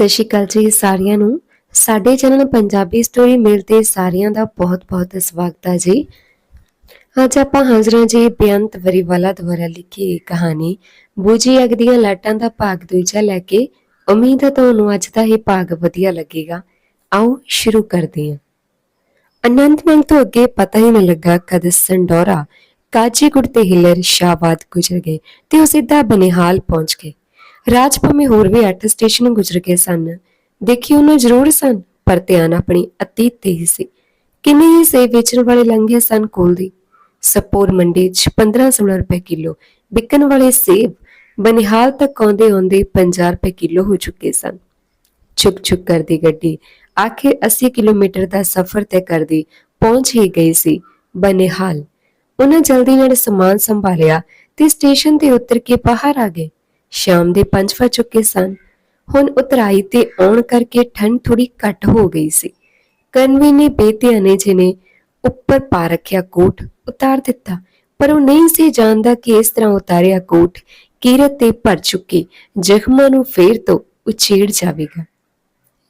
ਸਤਿ ਸ਼੍ਰੀ ਅਕਾਲ ਜੀ ਸਾਰਿਆਂ ਨੂੰ। ਸਾਡੇ ਚੈਨਲ ਪੰਜਾਬੀ ਸਟੋਰੀ ਮਿਲ ਤੇ ਸਾਰਿਆਂ ਦਾ ਬਹੁਤ-ਬਹੁਤ ਸਵਾਗਤ ਹੈ ਜੀ। ਅੱਜ ਆਪਾਂ ਹਾਜ਼ਰ ਹਾਂ ਜੀ ਬੇਅੰਤ ਵਰੀਵਾਲਾ ਦੁਆਰਾ ਲਿਖੀ ਕਹਾਣੀ ਬੂਜੀ ਅਗ ਦੀਆਂ ਲਾਟਾਂ ਦਾ ਭਾਗ ਦੂਜਾ ਲੈ ਕੇ ਉਮੀਦ ਹੈ ਤੁਹਾਨੂੰ ਅੱਜ ਦਾ ਇਹ ਭਾਗ ਵਧੀਆ ਲੱਗੇਗਾ। ਆਓ ਸ਼ੁਰੂ ਕਰਦੇ ਹਾਂ। ਅਨੰਤ ਮੰਗ ਤੋਂ ਅੱਗੇ ਪਤਾ ਹੀ ਨਹੀਂ ਲੱਗਾ ਕਦ ਸੰਡੋਰਾ ਕਾਜੀਗੁੜ ਤੇ ਹਿਲਰ ਸ਼ਾਬਾਦ ਗੁਜ਼ਰ ਗਏ ਤੇ ਉਹ ਸਿੱਧਾ ਬਨਿਹਾਲ ਪਹੁੰਚ ਗਏ। ਰਾਜ ਭਾਵੇਂ ਹੋਰ ਵੀ ਅੱਠ ਸਟੇਸ਼ਨ ਗੁਜ਼ਰ ਗਏ ਸਨ। ਦੇਖੀ ਉਹਨੂੰ ਜ਼ਰੂਰ ਸਨ, ਪਰ ਧਿਆਨ ਆਪਣੀ ਅਤੀਤ ਤੇ ਹੀ ਸੀ। ਕਿੰਨੇ ਹੀ ਸੇਬ ਵੇਚਣ ਵਾਲੇ ਲੰਘੇ ਸਨ ਕੋਲ ਦੀ। ਸਪੋਰ ਮੰਡੀ 'ਚ 15-16 ਰੁਪਏ ਕਿਲੋ, ਵਿਕਣ ਵਾਲੇ ਸੇਬ ਬਨਿਹਾਲ ਤੱਕ ਆਉਂਦੇ ਆਉਂਦੇ 50 ਰੁਪਏ ਕਿਲੋ ਹੋ ਚੁੱਕੇ ਸਨ। ਚੁੱਕ ਚੁੱਕ ਕਰਦੀ ਗੱਡੀ ਆਖਿਰ 80 ਕਿਲੋਮੀਟਰ ਦਾ ਸਫ਼ਰ ਤੈਅ ਕਰਦੀ ਪਹੁੰਚ ਹੀ ਗਈ ਸੀ ਬਨਿਹਾਲ। ਉਹਨਾਂ ਜਲਦੀ ਨਾਲ ਸਮਾਨ ਸੰਭਾਲਿਆ ਤੇ ਸਟੇਸ਼ਨ ਤੇ ਉਤਰ ਕੇ ਬਾਹਰ ਆ ਗਏ। ਸ਼ਾਮ ਦੇ 5 ਵਜ ਚੁੱਕੇ ਸਨ। ਹੁਣ ਉਤਰਾਈ ਤੇ ਆਉਣ ਕਰਕੇ ਠੰਡ ਥੋੜੀ ਘੱਟ ਹੋ ਗਈ ਸੀ। ਕਨਵੀ ਨੇ ਬੇਧਿਆਨੇ ਜਿਹਨੇ ਉੱਪਰ ਪਾ ਰੱਖਿਆ ਕੋਟ ਉਤਾਰ ਦਿੱਤਾ, ਪਰ ਉਹ ਨਹੀਂ ਸੀ ਜਾਣਦਾ ਕਿ ਇਸ ਤਰ੍ਹਾਂ ਉਤਾਰਿਆ ਕੋਟ ਕੀਰਤ ਤੇ ਭਰ ਚੁੱਕੀ ਜ਼ਖਮਾਂ ਨੂੰ ਫੇਰ ਤੋਂ ਉਛੇੜ ਜਾਵੇਗਾ।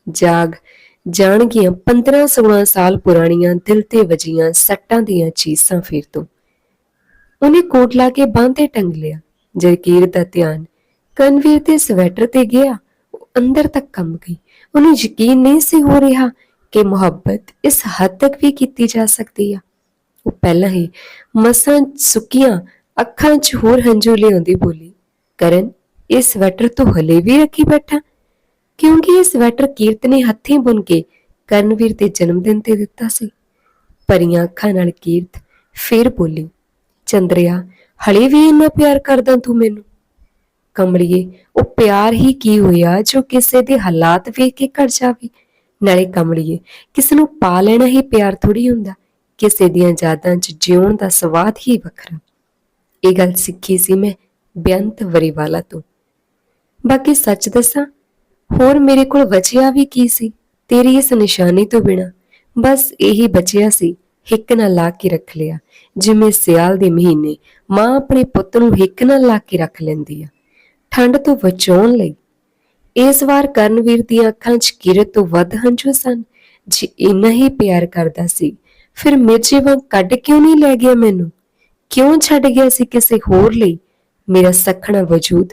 ਜਾਗ ਜਾਣਗੀਆਂ 15-16 ਸਾਲ ਪੁਰਾਣੀਆਂ ਦਿਲ ਤੇ ਵਜੀਆਂ ਸੱਟਾਂ ਦੀਆਂ ਚੀਸਾਂ ਫੇਰ ਤੋਂ। ਉਹਨੇ ਕੋਟ ਲਾ ਕੇ ਬਾਂਹ ਤੇ ਟੰਗ ਲਿਆ ਜਰਕੀਰ ਦਾ ਧਿਆਨ ਕਨਵੀਰ ਦੇ ਸਵੈਟਰ ਤੇ ਗਿਆ, ਉਹ ਅੰਦਰ ਤੱਕ ਕੰਬ ਗਈ। ਉਹਨੂੰ ਯਕੀਨ ਨਹੀਂ ਸੀ ਹੋ ਰਿਹਾ ਕਿ ਮੁਹੱਬਤ ਇਸ ਹੱਦ ਤੱਕ ਵੀ ਕੀਤੀ ਜਾ ਸਕਦੀ ਆ। ਉਹ ਪਹਿਲਾਂ ਹੀ ਮਸਾਂ ਸੁੱਕੀਆਂ ਅੱਖਾਂ 'ਚ ਹੋਰ ਹੰਝੂ ਲਿਆਉਂਦੀ ਬੋਲੀ, ਕਰਨ, ਇਹ ਸਵੈਟਰ ਤੋਂ ਹਲੇ ਵੀ ਰੱਖੀ ਬੈਠਾ? ਕਿਉਂਕਿ ਇਹ ਸਵੈਟਰ ਕੀਰਤ ਨੇ ਹੱਥੀਂ ਬੁਣ ਕੇ ਕਰਨਵੀਰ ਦੇ ਜਨਮ ਦਿਨ ਤੇ ਦਿੱਤਾ ਸੀ। ਪਰੀਆਂ ਅੱਖਾਂ ਨਾਲ ਕੀਰਤ ਫੇਰ ਬੋਲੀ, ਚੰਦਰਿਆ, ਹਲੇ ਵੀ ਇੰਨਾ ਪਿਆਰ ਕਰਦਾ ਤੂੰ ਮੈਨੂੰ? ਕਮਲੀਏ, ਉਹ ਪਿਆਰ ਹੀ ਕੀ ਹੋਇਆ ਜੋ ਕਿਸੇ ਦੇ ਹਾਲਾਤ ਵੇਖ ਕੇ ਘਟ ਜਾਵੇ? ਨਾਲੇ ਕਮਲੀਏ, ਕਿਸ ਨੂੰ ਪਾ ਲੈਣਾ ਹੀ ਪਿਆਰ ਥੋੜੀ ਹੁੰਦਾ? ਕਿਸੇ ਦੀਆਂ ਯਾਦਾਂ 'ਚ ਜਿਉਣ ਦਾ ਸਵਾਦ ਹੀ ਵੱਖਰਾ। ਇਹ ਗੱਲ ਸਿੱਖੀ ਸੀ ਮੈਂ ਬੇਅੰਤ ਵਰੀਵਾਲਾ ਤੋਂ। ਬਾਕੀ ਸੱਚ ਦੱਸਾਂ, ਹੋਰ ਮੇਰੇ ਕੋਲ ਬਚਿਆ ਵੀ ਕੀ ਸੀ? ਤੇਰੀ ਇਸ ਨਿਸ਼ਾਨੀ ਤੋਂ ਬਿਨਾ ਬਸ ਇਹੀ ਬਚਿਆ ਸੀ, ਹਿੱਕ ਨਾਲ ਲਾ ਕੇ ਰੱਖ ਲਿਆ। ਜਿਵੇਂ ਸਿਆਲ ਦੇ ਮਹੀਨੇ ਮਾਂ ਆਪਣੇ ਪੁੱਤ ਨੂੰ ਹਿੱਕ ਨਾਲ ਲਾ ਕੇ ਰੱਖ ਲੈਂਦੀ ਆ। ਠੰਡ ਤੋਂ ਬਚਾਉਣ ਲਈ ਇਸ ਵਾਰ ਕਰਨਵੀਰ ਦੀਆਂ ਅੱਖਾਂ 'ਚ ਕਿਰਤ ਤੋਂ ਵੱਧ ਹੰਝੂ ਸਨ। ਜੇ ਇੰਨਾ ਹੀ ਪਿਆਰ ਕਰਦਾ ਸੀ, ਫਿਰ ਮਿਰਜੇ ਵਾਂਗ ਕੱਢ ਕਿਉਂ ਨਹੀਂ ਲੈ ਗਿਆ ਮੈਨੂੰ? ਕਿਉਂ ਛੱਡ ਗਿਆ ਸੀ ਕਿਸੇ ਹੋਰ ਲਈ ਮੇਰਾ ਸਖਣਾ ਵਜੂਦ?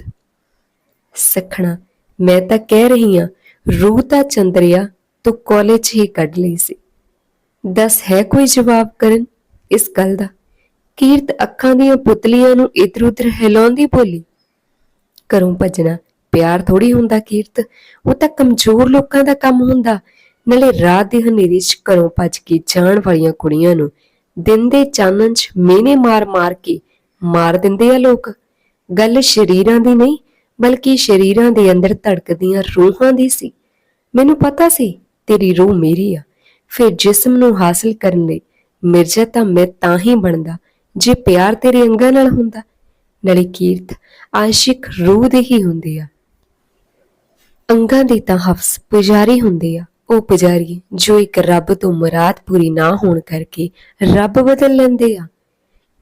ਸਖਣਾ, ਮੈਂ ਤਾਂ ਕਹਿ ਰਹੀ ਹਾਂ, ਰੂਹ ਤਾਂ ਚੰਦਰਿਆ ਤੂੰ ਕਾਲਜ ਹੀ ਕੱਢ ਲਈ ਸੀ। ਦੱਸ ਹੈ ਕੋਈ ਜਵਾਬ ਕਰਨ ਇਸ ਗੱਲ ਦਾ? ਕੀਰਤ ਅੱਖਾਂ ਦੀਆਂ ਪੁਤਲੀਆਂ ਨੂੰ ਇਧਰ ਉਧਰ ਹਿਲਾਉਂਦੀ ਬੋਲੀ ਘਰੋਂ ਭੱਜਣਾ। ਪਿਆਰ ਥੋੜੀ ਹੁੰਦਾ ਕੀਰਤ। ਉਹ ਤਾਂ ਕਮਜ਼ੋਰ ਲੋਕਾਂ ਦਾ ਕੰਮ ਹੁੰਦਾ। ਨਾਲੇ ਰਾਤ ਦੇ ਹਨੇਰੇ 'ਚ ਘਰੋਂ ਭੱਜ ਕੇ ਜਾਣ ਵਾਲੀਆਂ ਕੁੜੀਆਂ ਨੂੰ ਦਿਨ ਦੇ ਚਾਨਣ 'ਚ ਮੇਨੇ ਮਾਰ-ਮਾਰ ਕੇ ਮਾਰ ਦਿੰਦੇ ਆ ਲੋਕ। ਗੱਲ ਸ਼ਰੀਰਾਂ ਦੀ ਨਹੀਂ, ਬਲਕਿ ਸ਼ਰੀਰਾਂ ਦੇ ਅੰਦਰ ਧੜਕਦੀਆਂ ਰੂਹਾਂ ਦੀ ਸੀ। ਮੈਨੂੰ ਪਤਾ ਸੀ, ਤੇਰੀ ਰੂਹ ਮੇਰੀ ਆ। ਫਿਰ ਜਿਸਮ ਨੂੰ ਹਾਸਲ ਕਰਨ ਲਈ ਮਿਰਜ਼ਾ ਤਾਂ ਮੈਂ ਤਾਂ ਹੀ ਬਣਦਾ, ਜੇ ਪਿਆਰ ਤੇਰੇ ਅੰਗਾਂ ਨਾਲ ਹੁੰਦਾ। ਨਾਲੇ ਕੀਰਤ ਆਸ਼ਿਕ ਰੂਹ ਦੇ ਹੀ ਹੁੰਦੇ ਆ। ਅੰਗਾਂ ਦੀ ਤਾਂ ਹਫਸ ਪੁਜਾਰੀ ਹੁੰਦੇ ਆ। ਉਹ ਪੁਜਾਰੀ ਜੋ ਇੱਕ ਰੱਬ ਤੋਂ ਮੁਰਾਦ ਪੂਰੀ ਨਾ ਹੋਣ ਕਰਕੇ ਰੱਬ ਬਦਲ ਲੈਂਦੇ ਆ।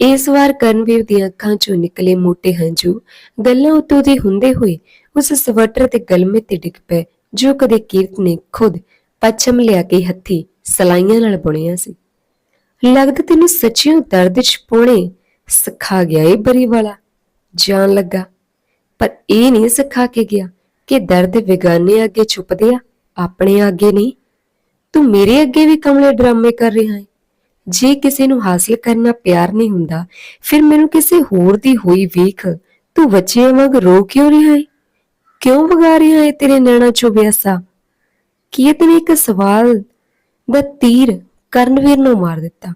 ਇਸ ਵਾਰ ਕਰਨਵੀਰ ਦੀਆਂ ਅੱਖਾਂ ਚੋਂ ਨਿਕਲੇ ਮੋٹے ਹੰਝੂ, ਗੱਲਾਂ ਉਤੋਂ ਦੀ ਹੁੰਦੇ ਹੋਏ ਉਸ ਸਵੈਟਰ ਤੇ ਗਲਮੇ ਤੇ ਡਿੱਗ ਪਏ, ਜੋ ਕਦੇ ਕੀਰਤ ਨੇ ਖੁਦ ਪੱਛਮ ਲਿਆ ਕੇ ਹੱਥੀ ਸਲਾਈਆਂ ਨਾਲ ਬੁਣਿਆ ਸੀ। ਲੱਗਦਾ ਤੈਨੂੰ ਸੱਚੀਓ ਦਰਦ ਚ ਪੋਣੇ ਸਿਖਾ ਗਿਆ ਏ ਬਰੀ ਵਾਲਾ। ਜਾਣ ਲੱਗਾ। ਪਰ ਇਹ ਨਹੀਂ ਸਿਖਾ ਕੇ ਗਿਆ ਕਿ ਦਰਦ ਵਿਗਾਨੇ ਅੱਗੇ ਛੁਪਦੇ ਆ, ਆਪਣੇ ਅੱਗੇ ਨਹੀਂ। ਤੂੰ ਮੇਰੇ ਅੱਗੇ ਵੀ ਕਮਲੇ ਡਰਾਮੇ ਕਰ ਰਿਹਾ ਹੈ ਜੇ ਕਿਸੇ ਨੂੰ ਹਾਸਿਲ ਕਰਨਾ ਪਿਆਰ ਨਹੀਂ ਹੁੰਦਾ, ਫਿਰ ਮੈਨੂੰ ਕਿਸੇ ਹੋਰ ਦੀ ਹੋਈ ਵੇਖ ਤੂੰ ਬੱਚਿਆਂ ਵਾਂਗ ਰੋ ਕਿਉਂ ਰਿਹਾ ਹੈ ਕਿਉਂ ਵਗਾ ਰਿਹਾ ਹੈ ਤੇਰੇ ਨੈਣਾ ਚੋਂ ਬਿਆਸਾ? ਕੀ ਨੇ ਇੱਕ ਸਵਾਲ ਦਾ ਤੀਰ ਕਰਨਵੀਰ ਨੂੰ ਮਾਰ ਦਿੱਤਾ?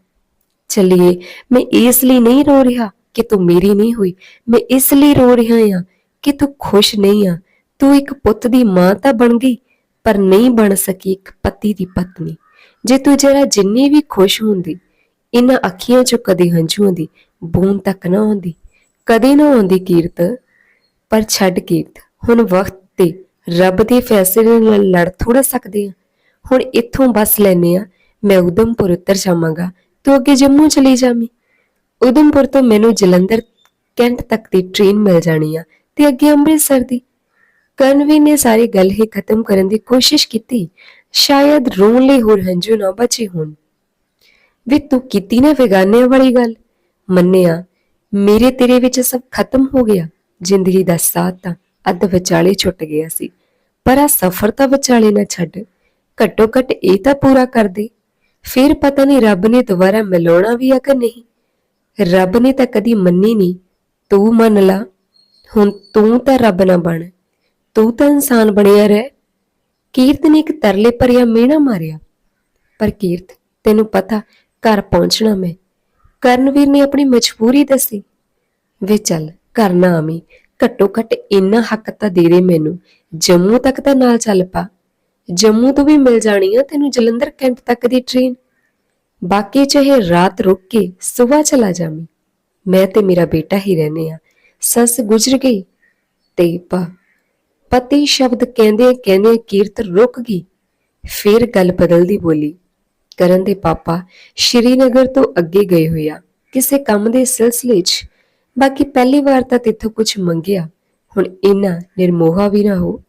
ਚੱਲੀਏ, ਮੈਂ ਇਸ ਲਈ ਨਹੀਂ ਰੋ ਰਿਹਾ। ਕਿ ਤੂੰ ਮੇਰੀ ਨਹੀਂ ਹੋਈ। ਮੈਂ ਇਸ ਲਈ ਰੋ ਰਿਹਾ ਹਾਂ ਕਿ ਤੂੰ ਖੁਸ਼ ਨਹੀਂ ਆ ਤੂੰ ਇੱਕ ਪੁੱਤ ਦੀ ਮਾਂ ਤਾਂ ਬਣ ਗਈ, ਪਰ ਨਹੀਂ ਬਣ ਸਕੀ ਇੱਕ ਪਤੀ ਦੀ ਪਤਨੀ। ਜੇ ਤੂੰ ਜਰਾ ਜਿੰਨੀ ਵੀ ਖੁਸ਼ ਹੁੰਦੀ ਇਹਨਾਂ ਅੱਖੀਆਂ 'ਚੋਂ ਕਦੇ ਹੰਝੂਆਂ ਦੀ ਬੂੰਦ ਤੱਕ ਨਾ ਆਉਂਦੀ। ਕਦੇ ਨਾ ਆਉਂਦੀ ਕੀਰਤ, ਪਰ ਛੱਡ ਕੀਰਤ। ਹੁਣ ਵਕਤ ਤੇ ਰੱਬ ਦੇ ਫੈਸਲੇ ਨਾਲ ਲੜ ਥੋੜਾ ਸਕਦੇ ਆ ਹੁਣ ਇੱਥੋਂ ਬਸ ਲੈਨੇ ਆ ਮੈਂ ਉਦਮਪੁਰ ਉਤਰ ਜਾਵਾਂਗਾ। ਤੂੰ ਅੱਗੇ ਜੰਮੂ ਚਲੀ ਜਾਵੀਂ। ਉਦਮਪੁਰ ਤੋਂ ਮੈਨੂੰ ਜਲੰਧਰ ਕੈਂਟ ਤੱਕ ਦੀ ਟ੍ਰੇਨ ਮਿਲ ਜਾਣੀ ਆ ਤੇ ਅੱਗੇ ਅੰਮ੍ਰਿਤਸਰ ਦੀ। ਕਰਨਵੀਰ ਨੇ ਸਾਰੀ ਗੱਲ ਹੀ ਖਤਮ ਕਰਨ ਦੀ ਕੋਸ਼ਿਸ਼ ਕੀਤੀ। ਸ਼ਾਇਦ ਰੋਣ ਲਈ ਹੋਰ ਹੰਝੂ ਨਾ ਬਚੇ ਹੋਣ। ਵੀ ਤੂੰ ਕੀਤੀ ਨਾ ਵਿਗਾਨਿਆਂ ਵਾਲੀ ਗੱਲ। ਮੰਨਿਆ, ਮੇਰੇ ਤੇਰੇ ਵਿੱਚ ਸਭ ਖਤਮ ਹੋ ਗਿਆ। ਜ਼ਿੰਦਗੀ ਦਾ ਸਾਥ ਤਾਂ ਅੱਧ ਵਿਚਾਲੇ ਛੁੱਟ ਗਿਆ ਸੀ। ਪਰ ਆ ਸਫ਼ਰ ਤਾਂ ਵਿਚਾਲੇ ਨਾ ਛੱਡ। ਘੱਟੋ ਘੱਟ ਇਹ ਤਾਂ ਪੂਰਾ ਕਰ ਦੇ। ਫਿਰ ਪਤਾ ਨਹੀਂ ਰੱਬ ਨੇ ਦੁਬਾਰਾ ਮਿਲਾਉਣਾ ਵੀ ਆ ਕਿ ਨਹੀਂ। ਰੱਬ ਨੇ ਤਾਂ ਕਦੀ ਮੰਨੀ ਨਹੀਂ ਤੂੰ ਮੰਨ ਲਾ। ਹੁਣ ਤੂੰ ਤਾਂ ਰੱਬ ਨਾ ਬਣ। ਤੂੰ ਤਾਂ ਇਨਸਾਨ ਬਣਿਆ ਰਹਿ। ਕੀਰਤ ਨੇ ਇੱਕ ਤਰਲੇ ਭਰਿਆ ਮਿਹਣਾ ਮਾਰਿਆ। ਪਰ ਕੀਰਤ, ਤੈਨੂੰ ਪਤਾ, ਘਰ ਪਹੁੰਚਣਾ ਮੈਂ। ਕਰਨਵੀਰ ਨੇ ਆਪਣੀ ਮਜਬੂਰੀ ਦੱਸੀ। ਵੇ ਚੱਲ, ਘਰ ਨਾ ਆਵੀਂ। ਘੱਟੋ ਘੱਟ ਇੰਨਾ ਹੱਕ ਤਾਂ ਦੇ ਦੇ ਮੈਨੂੰ। ਜੰਮੂ ਤੱਕ ਤਾਂ ਨਾਲ ਚੱਲ ਪਾ। ਜੰਮੂ ਤੋਂ ਵੀ ਮਿਲ ਜਾਣੀ ਆ ਤੈਨੂੰ ਜਲੰਧਰ ਕੈਂਟ ਤੱਕ ਦੀ ਟ੍ਰੇਨ ਬਾਕੀ ਚਾਹੇ ਰਾਤ ਰੁਕ ਕੇ ਸਵੇਰ ਚਲਾ ਜਾਵੀਂ, ਮੈਂ ਤੇ ਮੇਰਾ ਬੇਟਾ ਹੀ ਰਹਨੇ ਆ ਸੱਸ ਗੁਜ਼ਰ ਗਈ ਤੇ ਪਾ, ਪਤੀ ਸ਼ਬਦ ਕਹਿੰਦੇ ਕਹਿੰਦੇ ਕੀਰਤ ਰੁਕ ਗਈ। ਫਿਰ ਗੱਲ ਬਦਲਦੀ ਬੋਲੀ, ਕਰਨ ਦੇ ਪਾਪਾ ਸ਼੍ਰੀਨਗਰ ਤੋਂ ਅੱਗੇ ਗਏ ਹੋਏ ਆ। ਕਿਸੇ ਕੰਮ ਦੇ ਸਿਲਸਿਲੇ 'ਚ, ਬਾਕੀ ਪਹਿਲੀ ਵਾਰ ਤਾਂ ਤਿੱਥੋਂ ਕੁਝ ਮੰਗਿਆ। ਹੁਣ ਇਹਨਾਂ ਨਿਰਮੋਹਾ ਵੀ ਨਾ ਹੋ,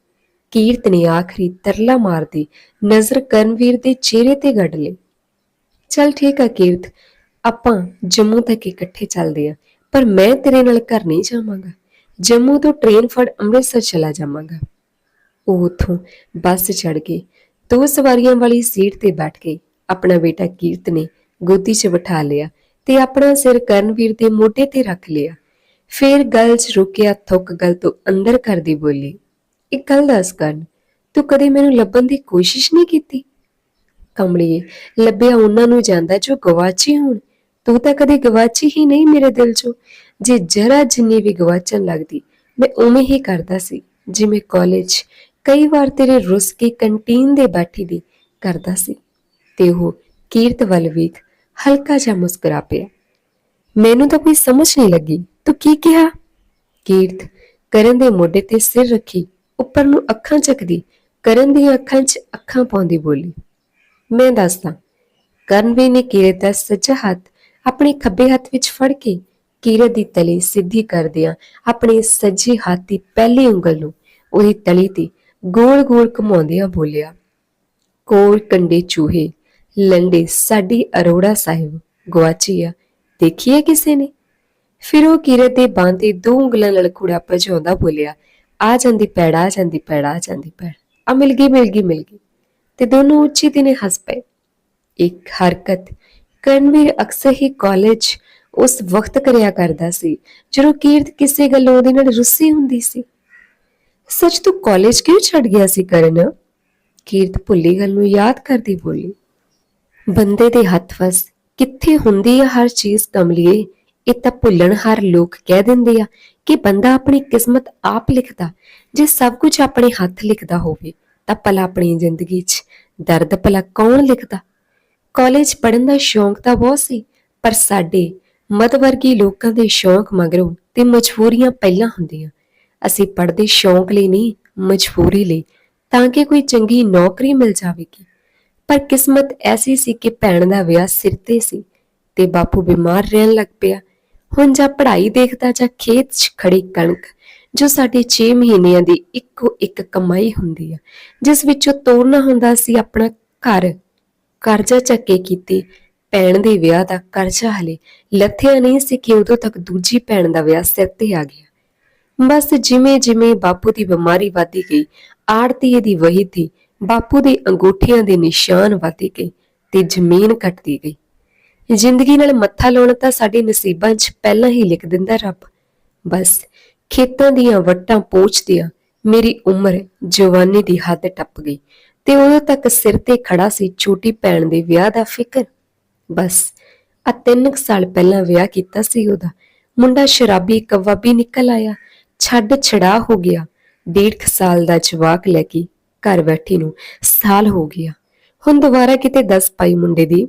ਕੀਰਤ ਨੇ ਆਖਰੀ ਤਰਲਾ ਮਾਰਦੀ ਨਜ਼ਰ ਕਰਨਵੀਰ ਦੇ ਚਿਹਰੇ ਤੇ ਗੱਡ ਲਈ ਚੱਲ ਠੀਕ ਆ ਕੀਰਤ, ਆਪਾਂ ਜੰਮੂ ਤੱਕ ਇਕੱਠੇ ਚੱਲਦੇ ਆ, ਪਰ ਮੈਂ ਤੇਰੇ ਨਾਲ ਘਰ ਨਹੀਂ ਜਾਵਾਂਗਾ। ਜੰਮੂ ਤੋਂ ਟ੍ਰੇਨ ਫੜ ਅੰਮ੍ਰਿਤਸਰ ਚਲਾ ਜਾਵਾਂਗਾ। ਉਹ ਉਥੋਂ ਬੱਸ ਚੜ ਕੇ ਦੋ ਸਵਾਰੀਆਂ ਵਾਲੀ ਸੀਟ ਤੇ ਬੈਠ ਕੇ ਆਪਣਾ ਬੇਟਾ ਕੀਰਤ ਨੇ ਗੋਦੀ 'ਚ ਬਿਠਾ ਲਿਆ ਤੇ ਆਪਣਾ ਸਿਰ ਕਰਨਵੀਰ ਦੇ ਮੋਢੇ ਤੇ ਰੱਖ ਲਿਆ। ਫੇਰ ਗੱਲ 'ਚ ਰੁਕਿਆ ਥੁੱਕ ਗੱਲ ਤੋਂ ਅੰਦਰ ਕਰਦੀ ਬੋਲੀ, ਇੱਕ ਗੱਲ ਦੱਸ ਕਰਨ, ਤੂੰ ਕਦੇ ਮੈਨੂੰ ਲੱਭਣ ਦੀ ਕੋਸ਼ਿਸ਼ ਨਹੀਂ ਕੀਤੀ? ਕਮਲੀਏ, ਲੱਭਿਆ ਉਹਨਾਂ ਨੂੰ ਜਾਂਦਾ ਜੋ ਗਵਾਚੇ ਹੋਣ। ਤੂੰ ਤਾਂ ਕਦੇ ਗਵਾਚੀ ਹੀ ਨਹੀਂ ਮੇਰੇ ਦਿਲ 'ਚੋਂ। ਜੇ ਜਰਾ ਜਿੰਨੀ ਵੀ ਗਵਾਚਣ ਲੱਗਦੀ, ਮੈਂ ਉਵੇਂ ਹੀ ਕਰਦਾ ਸੀ। ਜਿਵੇਂ ਕਾਲਜ ਕਈ ਵਾਰ ਤੇਰੇ ਰੁੱਸ ਕੇ ਕੰਟੀਨ ਦੇ ਬੈਠੀ ਦੀ ਕਰਦਾ ਸੀ। ਤੇ ਉਹ ਕੀਰਤ ਵੱਲ ਵੇਖ, ਹਲਕਾ ਜਿਹਾ ਮੁਸਕਰਾ ਪਿਆ। ਮੈਨੂੰ ਤਾਂ ਕੋਈ ਸਮਝ ਨਹੀਂ ਲੱਗੀ, ਤੂੰ ਕੀ ਕਿਹਾ? ਕੀਰਤ ਕਰਨ ਦੇ ਮੋਢੇ ਤੇ ਸਿਰ ਰੱਖੀ, ਉੱਪਰ ਨੂੰ ਅੱਖਾਂ ਚੱਕਦੀ, ਕਰਨ ਦੀਆਂ ਅੱਖਾਂ 'ਚ ਅੱਖਾਂ ਪਾਉਂਦੀ ਬੋਲੀ ਮੈਂ ਦੱਸਦਾ। ਕਰਨਵੀ ਨੇ ਕੀਰਤ ਦਾ ਸੱਜਾ ਹੱਥ ਆਪਣੇ ਖੱਬੇ ਹੱਥ ਵਿੱਚ ਫੜ ਕੇ ਕੀਰਤ ਦੀ ਤਲੀ ਸਿੱਧੀ ਕਰਦਿਆਂ ਆਪਣੇ ਸੱਜੇ ਹੱਥ ਦੀ ਪਹਿਲੀ ਉਂਗਲ ਨੂੰ ਉਹਦੀ ਤਲੀ ਤੇ ਗੋਲ-ਗੋਲ ਘੁਮਾਉਂਦਿਆਂ ਬੋਲਿਆ, ਕੋਲ ਕੰਡੇ ਚੂਹੇ, ਲੰਡੇ ਸਾਡੀ ਅਰੋੜਾ ਸਾਹਿਬ ਗਵਾਚੀ ਆ ਦੇਖੀਏ ਕਿਸੇ ਨੇ? ਫਿਰ ਉਹ ਕੀਰਤ ਦੇ ਬਾਂਹ ਤੇ ਦੋ ਉਂਗਲਾਂ ਲੜਕੂੜਾ ਕੂੜਾ ਭਜਾਉਂਦਾ ਬੋਲਿਆ, ਆ ਜਾਂਦੀ ਪੈੜ ਆ ਜਾਂਦੀ ਪੈੜ ਆ ਜਾਂਦੀ ਪੈੜ ਆ ਮਿਲ ਗਈ ਮਿਲ ਗਈ ਮਿਲ ਗਈ। ਤੇ ਦੋਨੋਂ ਉੱਚੀ ਦਿਨੇ ਹੱਸ ਪਏ। ਇੱਕ ਹਰਕਤ ਕਰਨਵੀਰ ਅਕਸਰ ਹੀ ਕਾਲਜ ਉਸ ਵਕਤ ਕਰਿਆ ਕਰਦਾ ਸੀ, ਜਦੋਂ ਕੀਰਤ ਕਿਸੇ ਗੱਲੋਂ ਉਹਦੇ ਨਾਲ ਰੁੱਸੀ ਹੁੰਦੀ ਸੀ। ਸੱਚ ਤੂੰ ਕਾਲਜ ਕਿਉਂ ਛੱਡ ਗਿਆ ਸੀ ਕਰਨ? ਕੀਰਤ ਭੁੱਲੀ ਗੱਲ ਨੂੰ ਯਾਦ ਕਰਦੀ ਬੋਲੀ, ਬੰਦੇ ਦੇ ਹੱਥ ਵਸ, ਕਿੱਥੇ ਹੁੰਦੀ ਆ ਹਰ ਚੀਜ਼ ਕਮਲੀਏ? ਇਹ ਤਾਂ ਭੁੱਲਣ ਹਰ ਲੋਕ ਕਹਿ ਦਿੰਦੇ ਆ ਕਿ ਬੰਦਾ ਆਪਣੀ ਕਿਸਮਤ ਆਪ ਲਿਖਦਾ, ਜੇ ਸਭ ਕੁਝ ਆਪਣੇ ਹੱਥ ਲਿਖਦਾ ਹੋਵੇ। ਤਾਂ ਭਲਾ ਆਪਣੀ ਜ਼ਿੰਦਗੀ 'ਚ ਦਰਦ ਭਲਾ ਕੌਣ ਲਿਖਦਾ? ਕਾਲਜ ਪੜਨ ਦਾ ਸ਼ੌਂਕ ਤਾਂ ਬਹੁਤ ਸੀ, ਪਰ ਸਾਡੇ ਮਤ ਵਰਗੀ ਲੋਕਾਂ ਦੇ ਸ਼ੌਂਕ ਮਗਰੋਂ ਤੇ ਮਜਬੂਰੀਆਂ ਪਹਿਲਾਂ ਹੁੰਦੀਆਂ। ਅਸੀਂ ਪੜਦੇ ਸ਼ੌਂਕ ਲਈ ਨਹੀਂ, ਮਜਬੂਰੀ ਲਈ, ਤਾਂ ਕਿ ਕੋਈ ਚੰਗੀ ਨੌਕਰੀ ਮਿਲ ਜਾਵੇਗੀ। ਪਰ ਕਿਸਮਤ ਐਸੀ ਸੀ ਕਿ ਭੈਣ ਦਾ ਵਿਆਹ ਸਿਰ ਤੇ ਸੀ ਤੇ ਬਾਪੂ ਬਿਮਾਰ ਰਹਿਣ ਲੱਗ ਪਿਆ। ਹੁਣ ਜਾਂ ਪੜ੍ਹਾਈ ਦੇਖਦਾ ਜਾਂ ਖੇਤ 'ਚ ਖੜੀ ਕਣਕ ਜੋ ਸਾਡੇ 6 ਮਹੀਨਿਆਂ ਦੀ ਇੱਕੋ ਇੱਕ ਕਮਾਈ ਹੁੰਦੀ ਆ, ਜਿਸ ਵਿੱਚੋਂ ਤੋਰਨਾ ਹੁੰਦਾ ਸੀ ਆਪਣਾ ਘਰ, ਕਰਜ਼ਾ ਚੱਕੇ ਕੀਤੀ, ਭੈਣ ਦੇ ਵਿਆਹ ਦਾ ਕਰਜ਼ਾ ਹਲੇ ਲੱਥਿਆ ਨਹੀਂ ਸੀ ਕਿ ਉਦੋਂ ਤੱਕ ਦੂਜੀ ਭੈਣ ਦਾ ਵਿਆਹ ਸਿਰ ਤੇ ਆ ਗਿਆ। ਬਸ ਜਿਵੇਂ ਜਿਵੇਂ ਬਾਪੂ ਦੀ ਬਿਮਾਰੀ ਵਧਦੀ ਗਈ ਆੜਤੀਏ ਦੀ ਵਹੀ ਦੀ ਬਾਪੂ ਦੇ ਅੰਗੂਠਿਆਂ ਦੇ ਨਿਸ਼ਾਨ ਵਧਦੇ ਗਏ ਤੇ ਜ਼ਮੀਨ ਕੱਟਦੀ ਗਈ। ਜ਼ਿੰਦਗੀ ਨਾਲ ਮੱਥਾ ਲਾਉਣ ਤਾਂ ਸਾਡੇ ਨਸੀਬਾਂ 'ਚ ਪਹਿਲਾਂ ਹੀ ਲਿਖ ਦਿੰਦਾ ਰੱਬ। ਬਸ ਖੇਤਾਂ ਦੀਆਂ ਵੱਟਾਂ ਪੋਚਦਿਆਂ ਮੇਰੀ ਉਮਰ ਜਵਾਨੀ ਦੀ ਹੱਦ ਟੱਪ ਗਈ ਤੇ ਉਦੋਂ ਤੱਕ ਸਿਰ ਤੇ ਖੜਾ ਸੀ ਛੋਟੀ ਭੈਣ ਦੇ ਵਿਆਹ ਦਾ ਫਿਕਰ। ਬਸ ਆ ਤਿੰਨ ਕੁ ਸਾਲ ਪਹਿਲਾਂ ਵਿਆਹ ਕੀਤਾ ਸੀ ਉਹਦਾ। ਮੁੰਡਾ ਸ਼ਰਾਬੀ ਕਵਾਬੀ ਨਿਕਲ ਆਇਆ, ਛੱਡ ਛੜਾ ਹੋ ਗਿਆ। ਡੇਢ ਕੁ ਸਾਲ ਦਾ ਜਵਾਕ ਲੈ ਕੇ ਘਰ ਬੈਠੀ ਨੂੰ ਸਾਲ ਹੋ ਗਿਆ। ਹੁਣ ਦੁਬਾਰਾ ਕਿਤੇ ਦੱਸ ਪਾਈ ਮੁੰਡੇ ਦੀ।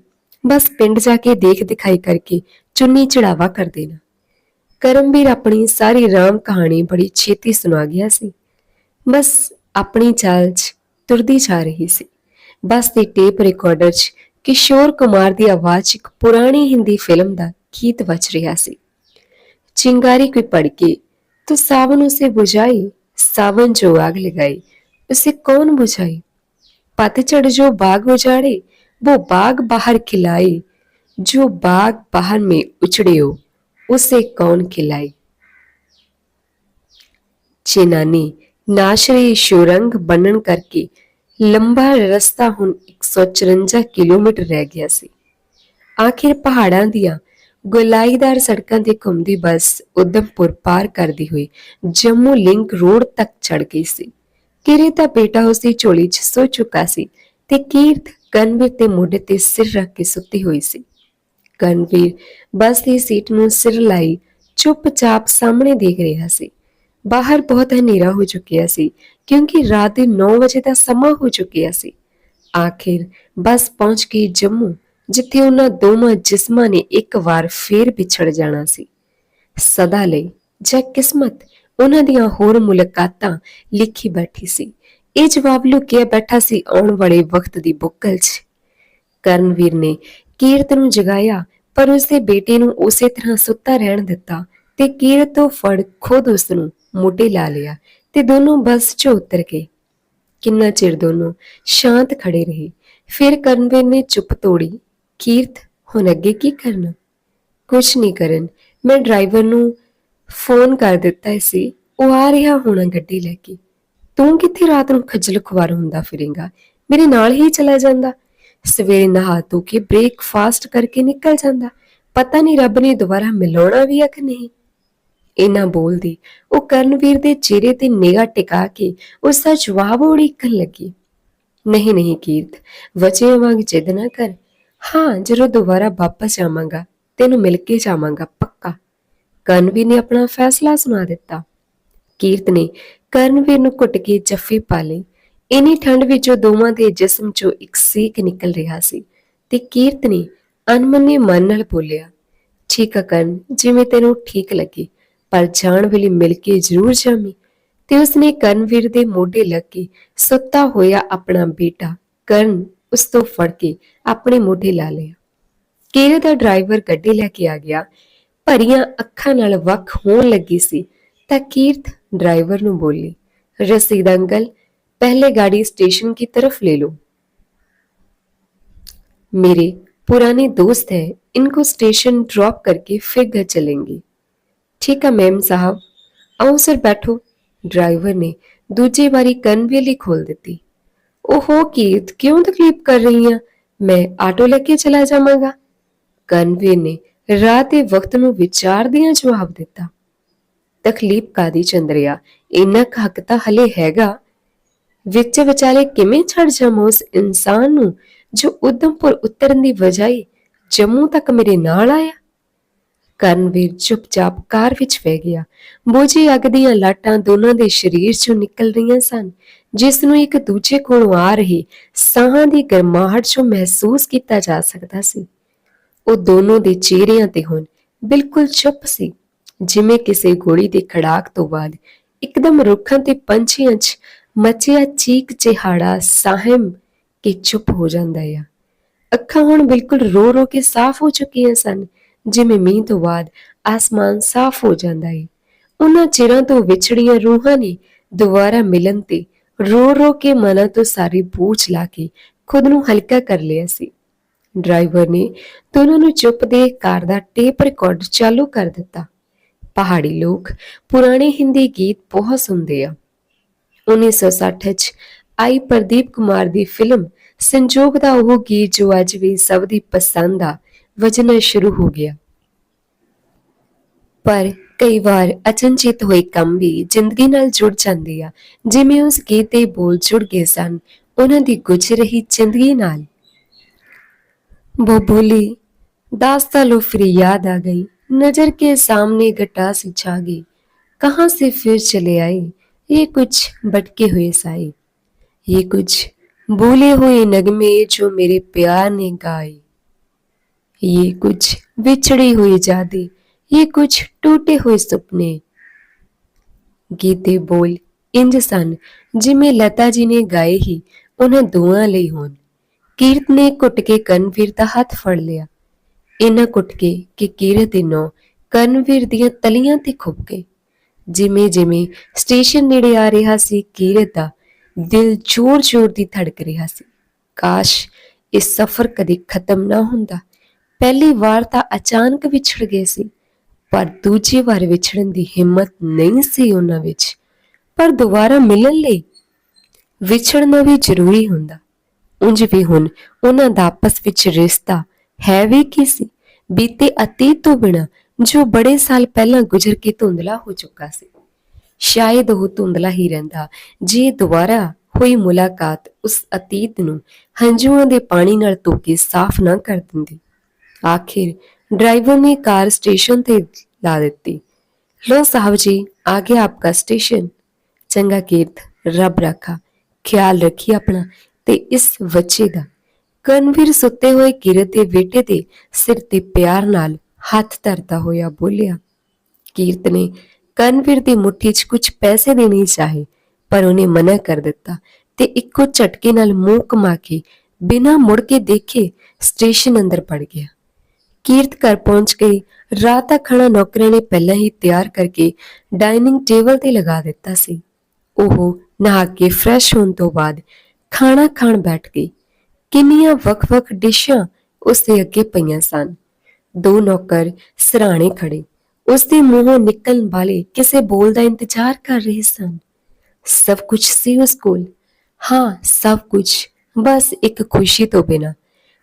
ਬਸ ਪਿੰਡ ਜਾ ਕੇ ਦੇਖ ਦਿਖਾਈ ਕਰਕੇ ਚੁੰਨੀ ਚੜਾਵਾ ਕਰ ਦੇਣਾ ਕਰਮਵੀਰ ਆਪਣੀ ਸਾਰੀ ਰਾਮ ਕਹਾਣੀ ਬੜੀ ਛੇਤੀ ਸੁਣਾ ਗਿਆ ਸੀ ਬਸ ਆਪਣੀ ਚਾਲ 'ਚ ਤੁਰਦੀ ਜਾ ਰਹੀ ਸੀ ਬਸ ਦੇ ਟੇਪ ਰਿਕਾਰਡਰ 'ਚ ਕਿਸ਼ੋਰ ਕੁਮਾਰ ਦੀ ਆਵਾਜ਼ 'ਚ ਇੱਕ ਪੁਰਾਣੀ ਹਿੰਦੀ ਫਿਲਮ ਦਾ ਗੀਤ ਵੱਜ ਰਿਹਾ ਸੀ चिंगारी कोई पड़ के तो सावन उसे बुझाई सावन जो आग लगाई उसे कौन बुझाई पतझड़ जो बाग उजाड़े वो बाग बाहर खिलाई जो बाग बाहर में उचड़े हो उसे कौन खिलाई ਚੇਨਾਨੀ ਨਾਸ਼ਰੇ ਸ਼ੁਰੰਗ ਬਣਨ ਕਰਕੇ ਲੰਬਾ ਰਸਤਾ ਹੁਣ 154 ਕਿਲੋਮੀਟਰ ਰਹਿ ਗਿਆ ਸੀ ਆਖਿਰ ਪਹਾੜਾਂ ਦੀਆਂ ਗੁਲਾਈਦਾਰ ਸੜਕਾਂ ਤੇ ਘੁੰਮਦੀ ਬੱਸ ਉਦਮਪੁਰ ਪਾਰ ਕਰਦੀ ਹੋਈ ਜੰਮੂ ਲਿੰਕ ਰੋਡ ਤੱਕ ਚੜ ਗਈ ਸੀ ਕਿਰੇ ਦਾ ਬੇਟਾ ਉਸਦੀ ਝੋਲੀ 'ਚ ਸੋ ਚੁੱਕਾ ਸੀ ਤੇ ਕੀਰਤ ਕਨਵੀਰ ਤੇ ਮੋਢੇ ਤੇ ਸਿਰ ਰੱਖ ਕੇ ਸੁੱਤੀ ਹੋਈ ਸੀ ਕਨਵੀਰ ਬੱਸ ਦੀ ਸੀਟ ਨੂੰ ਸਿਰ ਲਾਈ, ਚੁੱਪਚਾਪ ਸਾਹਮਣੇ ਦੇਖ ਰਿਹਾ ਸੀ। ਬਾਹਰ ਬਹੁਤ ਹਨੇਰਾ ਹੋ ਚੁੱਕਿਆ ਸੀ, ਕਿਉਂਕਿ ਰਾਤ ਦੇ 9 ਵਜੇ ਦਾ ਸਮਾਂ ਹੋ ਚੁੱਕਿਆ ਸੀ। ਆਖਿਰ ਬੱਸ ਪਹੁੰਚ ਗਈ ਜੰਮੂ, ਜਿੱਥੇ ਉਹਨਾਂ ਦੋਵਾਂ ਜਿਸਮਾਂ ਨੇ ਇੱਕ ਵਾਰ ਫੇਰ ਵਿਛੜ ਜਾਣਾ ਸੀ। ਸਦਾ ਲਈ ਜਾਂ ਕਿਸਮਤ, ਉਹਨਾਂ ਦੀਆਂ ਹੋਰ ਮੁਲਾਕਾਤਾਂ ਲਿਖੀ ਬੈਠੀ ਸੀ। ਇਹ ਜਵਾਬ ਲੁਕਿਆ ਬੈਠਾ ਸੀ ਆਉਣ ਵਾਲੇ ਵਕਤ ਦੀ ਬੁੱਕਲ 'ਚ। ਕਰਨਵੀਰ ਨੇ ਕੀਰਤ ਨੂੰ ਜਗਾਇਆ ਪਰ ਉਸਦੇ ਬੇਟੇ ਨੂੰ ਉਸੇ ਤਰ੍ਹਾਂ ਸੁੱਤਾ ਰਹਿਣ ਦਿੱਤਾ ਤੇ ਕੀਰਤ ਤੋਂ ਫੜ ਖੁਦ ਉਸ ਨੂੰ ਮੋਢੇ ਲਾ ਲਿਆ ਤੇ ਦੋਨੋਂ ਬੱਸ 'ਚ ਉਤਰ ਗਏ। ਕਿੰਨਾ ਚਿਰ ਦੋਨੋਂ ਸ਼ਾਂਤ ਖੜੇ ਰਹੇ, ਫਿਰ ਕਰਨਵੀਰ ਨੇ ਚੁੱਪ ਤੋੜੀ, ਕੀਰਤ, ਹੁਣ ਅੱਗੇ ਕੀ ਕਰਨਾ? ਕੁਝ ਨਹੀਂ ਕਰਨ, ਮੈਂ ਡਰਾਈਵਰ ਨੂੰ ਫੋਨ ਕਰ ਦਿੱਤਾ ਸੀ, ਉਹ ਆ ਰਿਹਾ ਹੋਣਾ ਗੱਡੀ ਲੈ ਕੇ। ਤੂੰ ਕਿੱਥੇ ਰਾਤ ਨੂੰ ਖੱਜਲ ਖੁਆਰ ਹੁੰਦਾ ਫਿਰੇਂਗਾ? ਮੇਰੇ ਨਾਲ ਹੀ ਚਲਾ ਜਾਂਦਾ। ਸਵੇਰੇ ਨਹਾ ਧੋ ਕੇ ਬ੍ਰੇਕਫਾਸਟ ਕਰਕੇ ਨਿਕਲ ਜਾਂਦਾ। ਪਤਾ ਨਹੀਂ ਰੱਬ ਨੇ ਦੁਬਾਰਾ ਮਿਲਾਉਣਾ ਵੀ ਆ ਨਹੀਂ। ਇਹਨਾਂ ਬੋਲਦੀ। ਉਹ ਕਰਨਵੀਰ ਦੇ ਚਿਹਰੇ ਤੇ ਨਿਗਾਹ ਟਿਕਾ ਕੇ ਉਸ ਦਾ ਜਵਾਬ ਉਡੀਕਣ ਲੱਗੀ। ਨਹੀਂ ਨਹੀਂ ਕੀਰਤ, ਵਚੇ ਵਾਂਗ ਜਿੱਦ ਨਾ ਕਰ। ਹਾਂ, ਜਦੋਂ ਦੁਬਾਰਾ ਵਾਪਸ ਆਵਾਂਗਾ, ਤੈਨੂੰ ਮਿਲ ਕੇ ਜਾਵਾਂਗਾ, ਪੱਕਾ ਕਰਨਵੀਰ ਨੇ ਆਪਣਾ ਫੈਸਲਾ ਸੁਣਾ ਦਿੱਤਾ। ਕੀਰਤ ਨੇ ਕਰਨਵੀਰ ਨੂੰ ਘੁੱਟ ਕੇ ਜੱਫੀ ਪਾ ਲਈ ਇਨੀ ਠੰਡ ਵਿੱਚੋਂ ਦੋਵਾਂ ਦੇ ਜਿਸਮ 'ਚੋਂ ਇੱਕ ਸੀਕ ਨਿਕਲ ਰਿਹਾ ਸੀ ਤੇ ਕੀਰਤ ਨੇ ਅਨਮਨੇ ਮਨ ਨਾਲ ਬੋਲਿਆ, ਠੀਕ ਕਰਨ, ਜਿਵੇਂ ਤੈਨੂੰ ਠੀਕ ਲੱਗੇ, ਪਰ ਜਾਣ ਵੇਲੇ ਮਿਲ ਕੇ ਜ਼ਰੂਰ ਜਾਮੀ ਤੇ ਉਸਨੇ ਕਰਨਵੀਰ ਦੇ ਮੋਢੇ ਲੱਗ ਕੇ ਸੁੱਤਾ ਹੋਇਆ ਆਪਣਾ ਬੇਟਾ ਕਰਨ ਉਸ ਤੋਂ ਫੜ ਕੇ ਆਪਣੇ ਮੋਢੇ ਲਾ ਲਿਆ। ਕੇਰੇ ਦਾ ਡਰਾਈਵਰ ਗੱਡੀ ਲੈ ਕੇ ਆ ਗਿਆ। ਭਰੀਆਂ ਅੱਖਾਂ ਨਾਲ ਵੱਖ ਹੋਣ ਲੱਗੀ ਸੀ ਤਾਂ ਕੀਰਤ ਡਰਾਈਵਰ ਨੂੰ ਬੋਲੀ ਰਸੀਦ ਅੰਕਲ पहले गाड़ी स्टेशन की तरफ ले लो मेरे पुराने दोस्त हैं इनको स्टेशन ड्रॉप करके फिर घर चलेंगे ठीक है मैम साहब आओ सर बैठो ਡਰਾਈਵਰ ਨੇ ਦੂਜੀ ਵਾਰੀ ਕਨਵੇਲੀ ਖੋਲ ਦਿੱਤੀ ਓਹੋ ਕੀਰਤ ਕਿਉਂ ਤਕਲੀਫ ਕਰ ਰਹੀ ਆ ਮੈਂ ਆਟੋ ਲੈ ਕੇ ਚਲਾ ਜਾਵਾਂਗਾ ਕਨਵੇ ਨੇ ਰਾਤ ਦੇ ਵਕਤ ਨੂੰ ਵਿਚਾਰਦਿਆਂ ਜਵਾਬ ਦਿੱਤਾ ਤਕਲੀਫ ਕਾਦੀ ਚੰਦਰਿਆ ਇੰਨਾ ਕੁ ਹੱਕ ਤਾਂ ਹਲੇ ਹੈਗਾ ਵਿੱਚ ਵਿਚਾਲੇ ਕਿਵੇਂ ਛੱਡ ਜਾਵਾਂ ਉਸ ਇਨਸਾਨ ਨੂੰ ਜੋ ਉਦਮਪੁਰ ਉਤਰਨ ਦੀ ਵਜਾਏ ਜੰਮੂ ਤੱਕ ਮੇਰੇ ਨਾਲ ਆਇਆ? ਕਰਨਵੀਰ ਚੁੱਪਚਾਪ ਕਾਰ ਵਿੱਚ ਬਹਿ ਗਿਆ। ਬੋਝੀ ਅੱਗ ਦੀਆਂ ਲਾਟਾਂ ਦੋਨਾਂ ਦੇ ਸਰੀਰ ਚੋਂ ਨਿਕਲ ਰਹੀਆਂ ਸਨ, ਜਿਸ ਨੂੰ ਇੱਕ ਦੂਜੇ ਕੋਲੋਂ ਆ ਰਹੀ ਸਾਹਾਂ ਦੀ ਗਰਮਾਹਟ ਚੋਂ ਮਹਿਸੂਸ ਕੀਤਾ ਜਾ ਸਕਦਾ ਸੀ। ਉਹ ਦੋਨੋਂ ਦੇ ਚਿਹਰਿਆਂ ਤੇ ਹੁਣ ਬਿਲਕੁਲ ਚੁੱਪ ਸੀ, ਜਿਵੇਂ ਕਿਸੇ ਗੋਲੀ ਦੇ ਖੜਾਕ ਤੋਂ ਬਾਅਦ ਇੱਕਦਮ ਰੁੱਖਾਂ ਤੇ ਪੰਛੀਆਂ 'ਚ ਮਚਿਆ ਚੀਕ ਚਿਹਾੜਾ ਸਾਹਮ ਕੇ ਚੁੱਪ ਹੋ ਜਾਂਦਾ ਆ। ਅੱਖਾਂ ਹੁਣ ਬਿਲਕੁਲ ਰੋ ਰੋ ਕੇ ਸਾਫ਼ ਹੋ ਚੁੱਕੀਆਂ ਸਨ, ਜਿਵੇਂ ਮੀਂਹ ਤੋਂ ਬਾਅਦ ਆਸਮਾਨ ਸਾਫ਼ ਹੋ ਜਾਂਦਾ ਏ। ਉਹਨਾਂ ਚਿਰਾਂ ਤੋਂ ਵਿਛੜੀਆਂ ਰੂਹਾਂ ਨੇ ਦੁਬਾਰਾ ਮਿਲਣ ਤੇ ਰੋ ਰੋ ਕੇ ਮਨਾਂ ਤੋਂ ਸਾਰੀ ਬੋਝ ਲਾ ਕੇ ਖੁਦ ਨੂੰ ਹਲਕਾ ਕਰ ਲਿਆ ਸੀ। ਡਰਾਈਵਰ ਨੇ ਦੋਨਾਂ ਨੂੰ ਚੁੱਪ ਦੇ ਕਾਰ ਦਾ ਟੇਪ ਰਿਕਾਰਡ ਚਾਲੂ ਕਰ ਦਿੱਤਾ। ਪਹਾੜੀ ਲੋਕ ਪੁਰਾਣੇ ਹਿੰਦੀ ਗੀਤ ਬਹੁਤ ਸੁਣਦੇ ਆ। 1960 ਚ ਆਈ ਪ੍ਰਦੀਪ ਕੁਮਾਰ ਦੀ ਫਿਲਮ ਸੰਜੋਗ ਦਾ ਉਹ ਗੀਤ ਜੋ ਅੱਜ ਵੀ ਸਭ ਦੀ ਪਸੰਦ ਆ ਵਜਣਾ ਸ਼ੁਰੂ ਹੋ ਗਿਆ ਪਰ ਕਈ ਵਾਰ ਅਚਨਚੇਤ ਹੋਏ ਕੰਮ ਵੀ ਜ਼ਿੰਦਗੀ ਨਾਲ ਜੁੜ ਜਾਂਦੇ ਆ ਜਿਵੇਂ ਉਸ ਗੀਤ ਦੇ ਬੋਲ ਜੁੜ ਗਏ ਸਨ ਉਹਨਾਂ ਦੀ ਗੁਜ਼ਰ ਰਹੀ ਜ਼ਿੰਦਗੀ ਨਾਲ वो बोली दास्ता लो फिर याद आ गई नजर के सामने गटास छा गई कहाँ से फिर चले आए ये कुछ भटके हुए साए ये कुछ भूले हुए नगमे जो मेरे प्यार ने गाए ये कुछ बिछड़े हुए जादे ये कुछ टूटे हुए सुपने ਗੀਤੇ ਬੋਲ ਇੰਜ ਸਨ ਜਿਵੇਂ ਲਤਾ ਜੀ ਨੇ ਗਾਏ ਹੀ ਉਹਨਾਂ ਦੋਆਂ ਲਈ ਹੋਣ ਕੀਰਤ ਨੇ ਘੁੱਟ ਕੇ ਕਰਨਵੀਰ ਦਾ ਹੱਥ ਫੜ ਲਿਆ ਇਹਨਾਂ ਘੁੱਟ ਕੇ ਕਿ ਕੀਰਤ ਦੇ ਨੌ ਕਰਨਵੀਰ ਦੀਆਂ ਤਲੀਆਂ ਤੇ ਖੁੱਭ ਗਏ ਜਿਵੇਂ ਜਿਵੇਂ ਸਟੇਸ਼ਨ ਨੇੜੇ ਆ ਰਿਹਾ ਸੀ, ਕੀਰਤ ਦਾ ਦਿਲ ਜ਼ੋਰ-ਜ਼ੋਰ ਦੀ ਧੜਕ ਰਿਹਾ ਸੀ। ਕਾਸ਼ ਇਹ ਸਫ਼ਰ ਕਦੇ ਖਤਮ ਨਾ ਹੁੰਦਾ। ਪਹਿਲੀ ਵਾਰ ਤਾਂ ਅਚਾਨਕ ਵਿਛੜ ਗਏ ਸੀ, ਪਰ ਦੂਜੀ ਵਾਰ ਵਿਛੜਨ ਦੀ ਹਿੰਮਤ ਨਹੀਂ ਸੀ ਉਹਨਾਂ ਵਿੱਚ। ਪਰ ਦੁਬਾਰਾ ਮਿਲਣ ਲਈ ਵਿਛੜਨਾ ਵੀ ਜ਼ਰੂਰੀ ਹੁੰਦਾ। ਉਂਝ ਵੀ ਹੁਣ ਉਹਨਾਂ ਦਾ ਆਪਸ ਵਿੱਚ ਰਿਸ਼ਤਾ ਹੈ ਵੀ ਕੀ ਸੀ? ਬੀਤੇ ਅਤੀਤ ਤੋਂ ਬਿਨਾ ਜੋ ਬੜੇ ਸਾਲ ਪਹਿਲਾਂ ਗੁਜ਼ਰ ਕੇ ਧੁੰਦਲਾ ਹੋ ਚੁੱਕਾ ਸੀ। ਸ਼ਾਇਦ ਉਹ ਧੁੰਦਲਾ ਹੀ ਰਹਿੰਦਾ। ਜੇ ਦੁਬਾਰਾ ਹੋਈ ਮੁਲਾਕਾਤ ਉਸ ਅਤੀਤ ਨੂੰ ਹੰਝੂਆਂ ਦੇ ਪਾਣੀ ਨਾਲ ਧੋ ਸਾਫ਼ ਨਾ ਕਰ ਦਿੰਦੀ, ਆਖਿਰ ਡਰਾਈਵਰ ਨੇ ਕਾਰ ਸਟੇਸ਼ਨ ਤੇ ਲਾ ਦਿੱਤੀ। ਲੋ ਸਾਹਿਬ ਜੀ, ਆ ਗਿਆ ਆਪਕਾ ਸਟੇਸ਼ਨ। ਚੰਗਾ ਕੀਰਤ ਰੱਬ ਰੱਖਾ, ਖਿਆਲ ਰੱਖੀ ਆਪਣਾ ਤੇ ਇਸ ਬੱਚੇ ਦਾ। ਕਨਵੀਰ ਸੁੱਤੇ ਹੋਏ ਕੀਰਤ ਦੇ ਬੇਟੇ ਦੇ ਸਿਰ ਤੇ ਪਿਆਰ ਨਾਲ ਹੱਥ ਧਰਦਾ ਹੋਇਆ ਬੋਲਿਆ ਕੀਰਤ ਨੇ ਕਰਨਵੀਰ ਦੀ ਮੁੱਠੀ 'ਚ ਕੁਝ ਪੈਸੇ ਦੇਣੇ ਚਾਹੇ, ਪਰ ਉਹਨੇ ਮਨਾ ਕਰ ਦਿੱਤਾ ਤੇ ਇੱਕੋ ਝਟਕੇ ਨਾਲ ਮੂੰਹ ਕਮਾ ਕੇ ਬਿਨਾਂ ਮੁੜ ਕੇ ਦੇਖੇ ਸਟੇਸ਼ਨ ਅੰਦਰ ਪੜ ਗਿਆ। ਕੀਰਤ ਘਰ ਪਹੁੰਚ ਗਈ, ਰਾਤ ਦਾ ਖਾਣਾ ਨੌਕਰਾਂ ਨੇ ਪਹਿਲਾਂ ਹੀ ਤਿਆਰ ਕਰਕੇ ਡਾਈਨਿੰਗ ਟੇਬਲ ਤੇ ਲਗਾ ਦਿੱਤਾ ਸੀ। ਉਹ ਨਹਾ ਕੇ ਫਰੈਸ਼ ਹੋਣ ਤੋਂ ਬਾਅਦ ਖਾਣਾ ਖਾਣ ਬੈਠ ਗਈ। ਕਿੰਨੀਆਂ ਵੱਖ-ਵੱਖ ਡਿਸ਼ਾਂ ਉਸ ਦੇ ਅੱਗੇ ਪਈਆਂ ਸਨ। ਦੋ ਨੌਕਰ ਸਰਾਣੇ ਖੜੇ। ਉਸ ਦੇ ਮੂੰਹੋਂ ਨਿਕਲਣ ਵਾਲੇ ਕਿਸੇ ਬੋਲ ਦਾ ਇੰਤਜ਼ਾਰ ਕਰ ਰਹੇ ਸਨ। ਸਭ ਕੁਝ ਸੀ ਉਸ ਕੋਲ। ਹਾਂ, ਸਭ ਕੁਝ ਬਸ ਇੱਕ ਖੁਸ਼ੀ ਤੋਂ ਬਿਨਾ।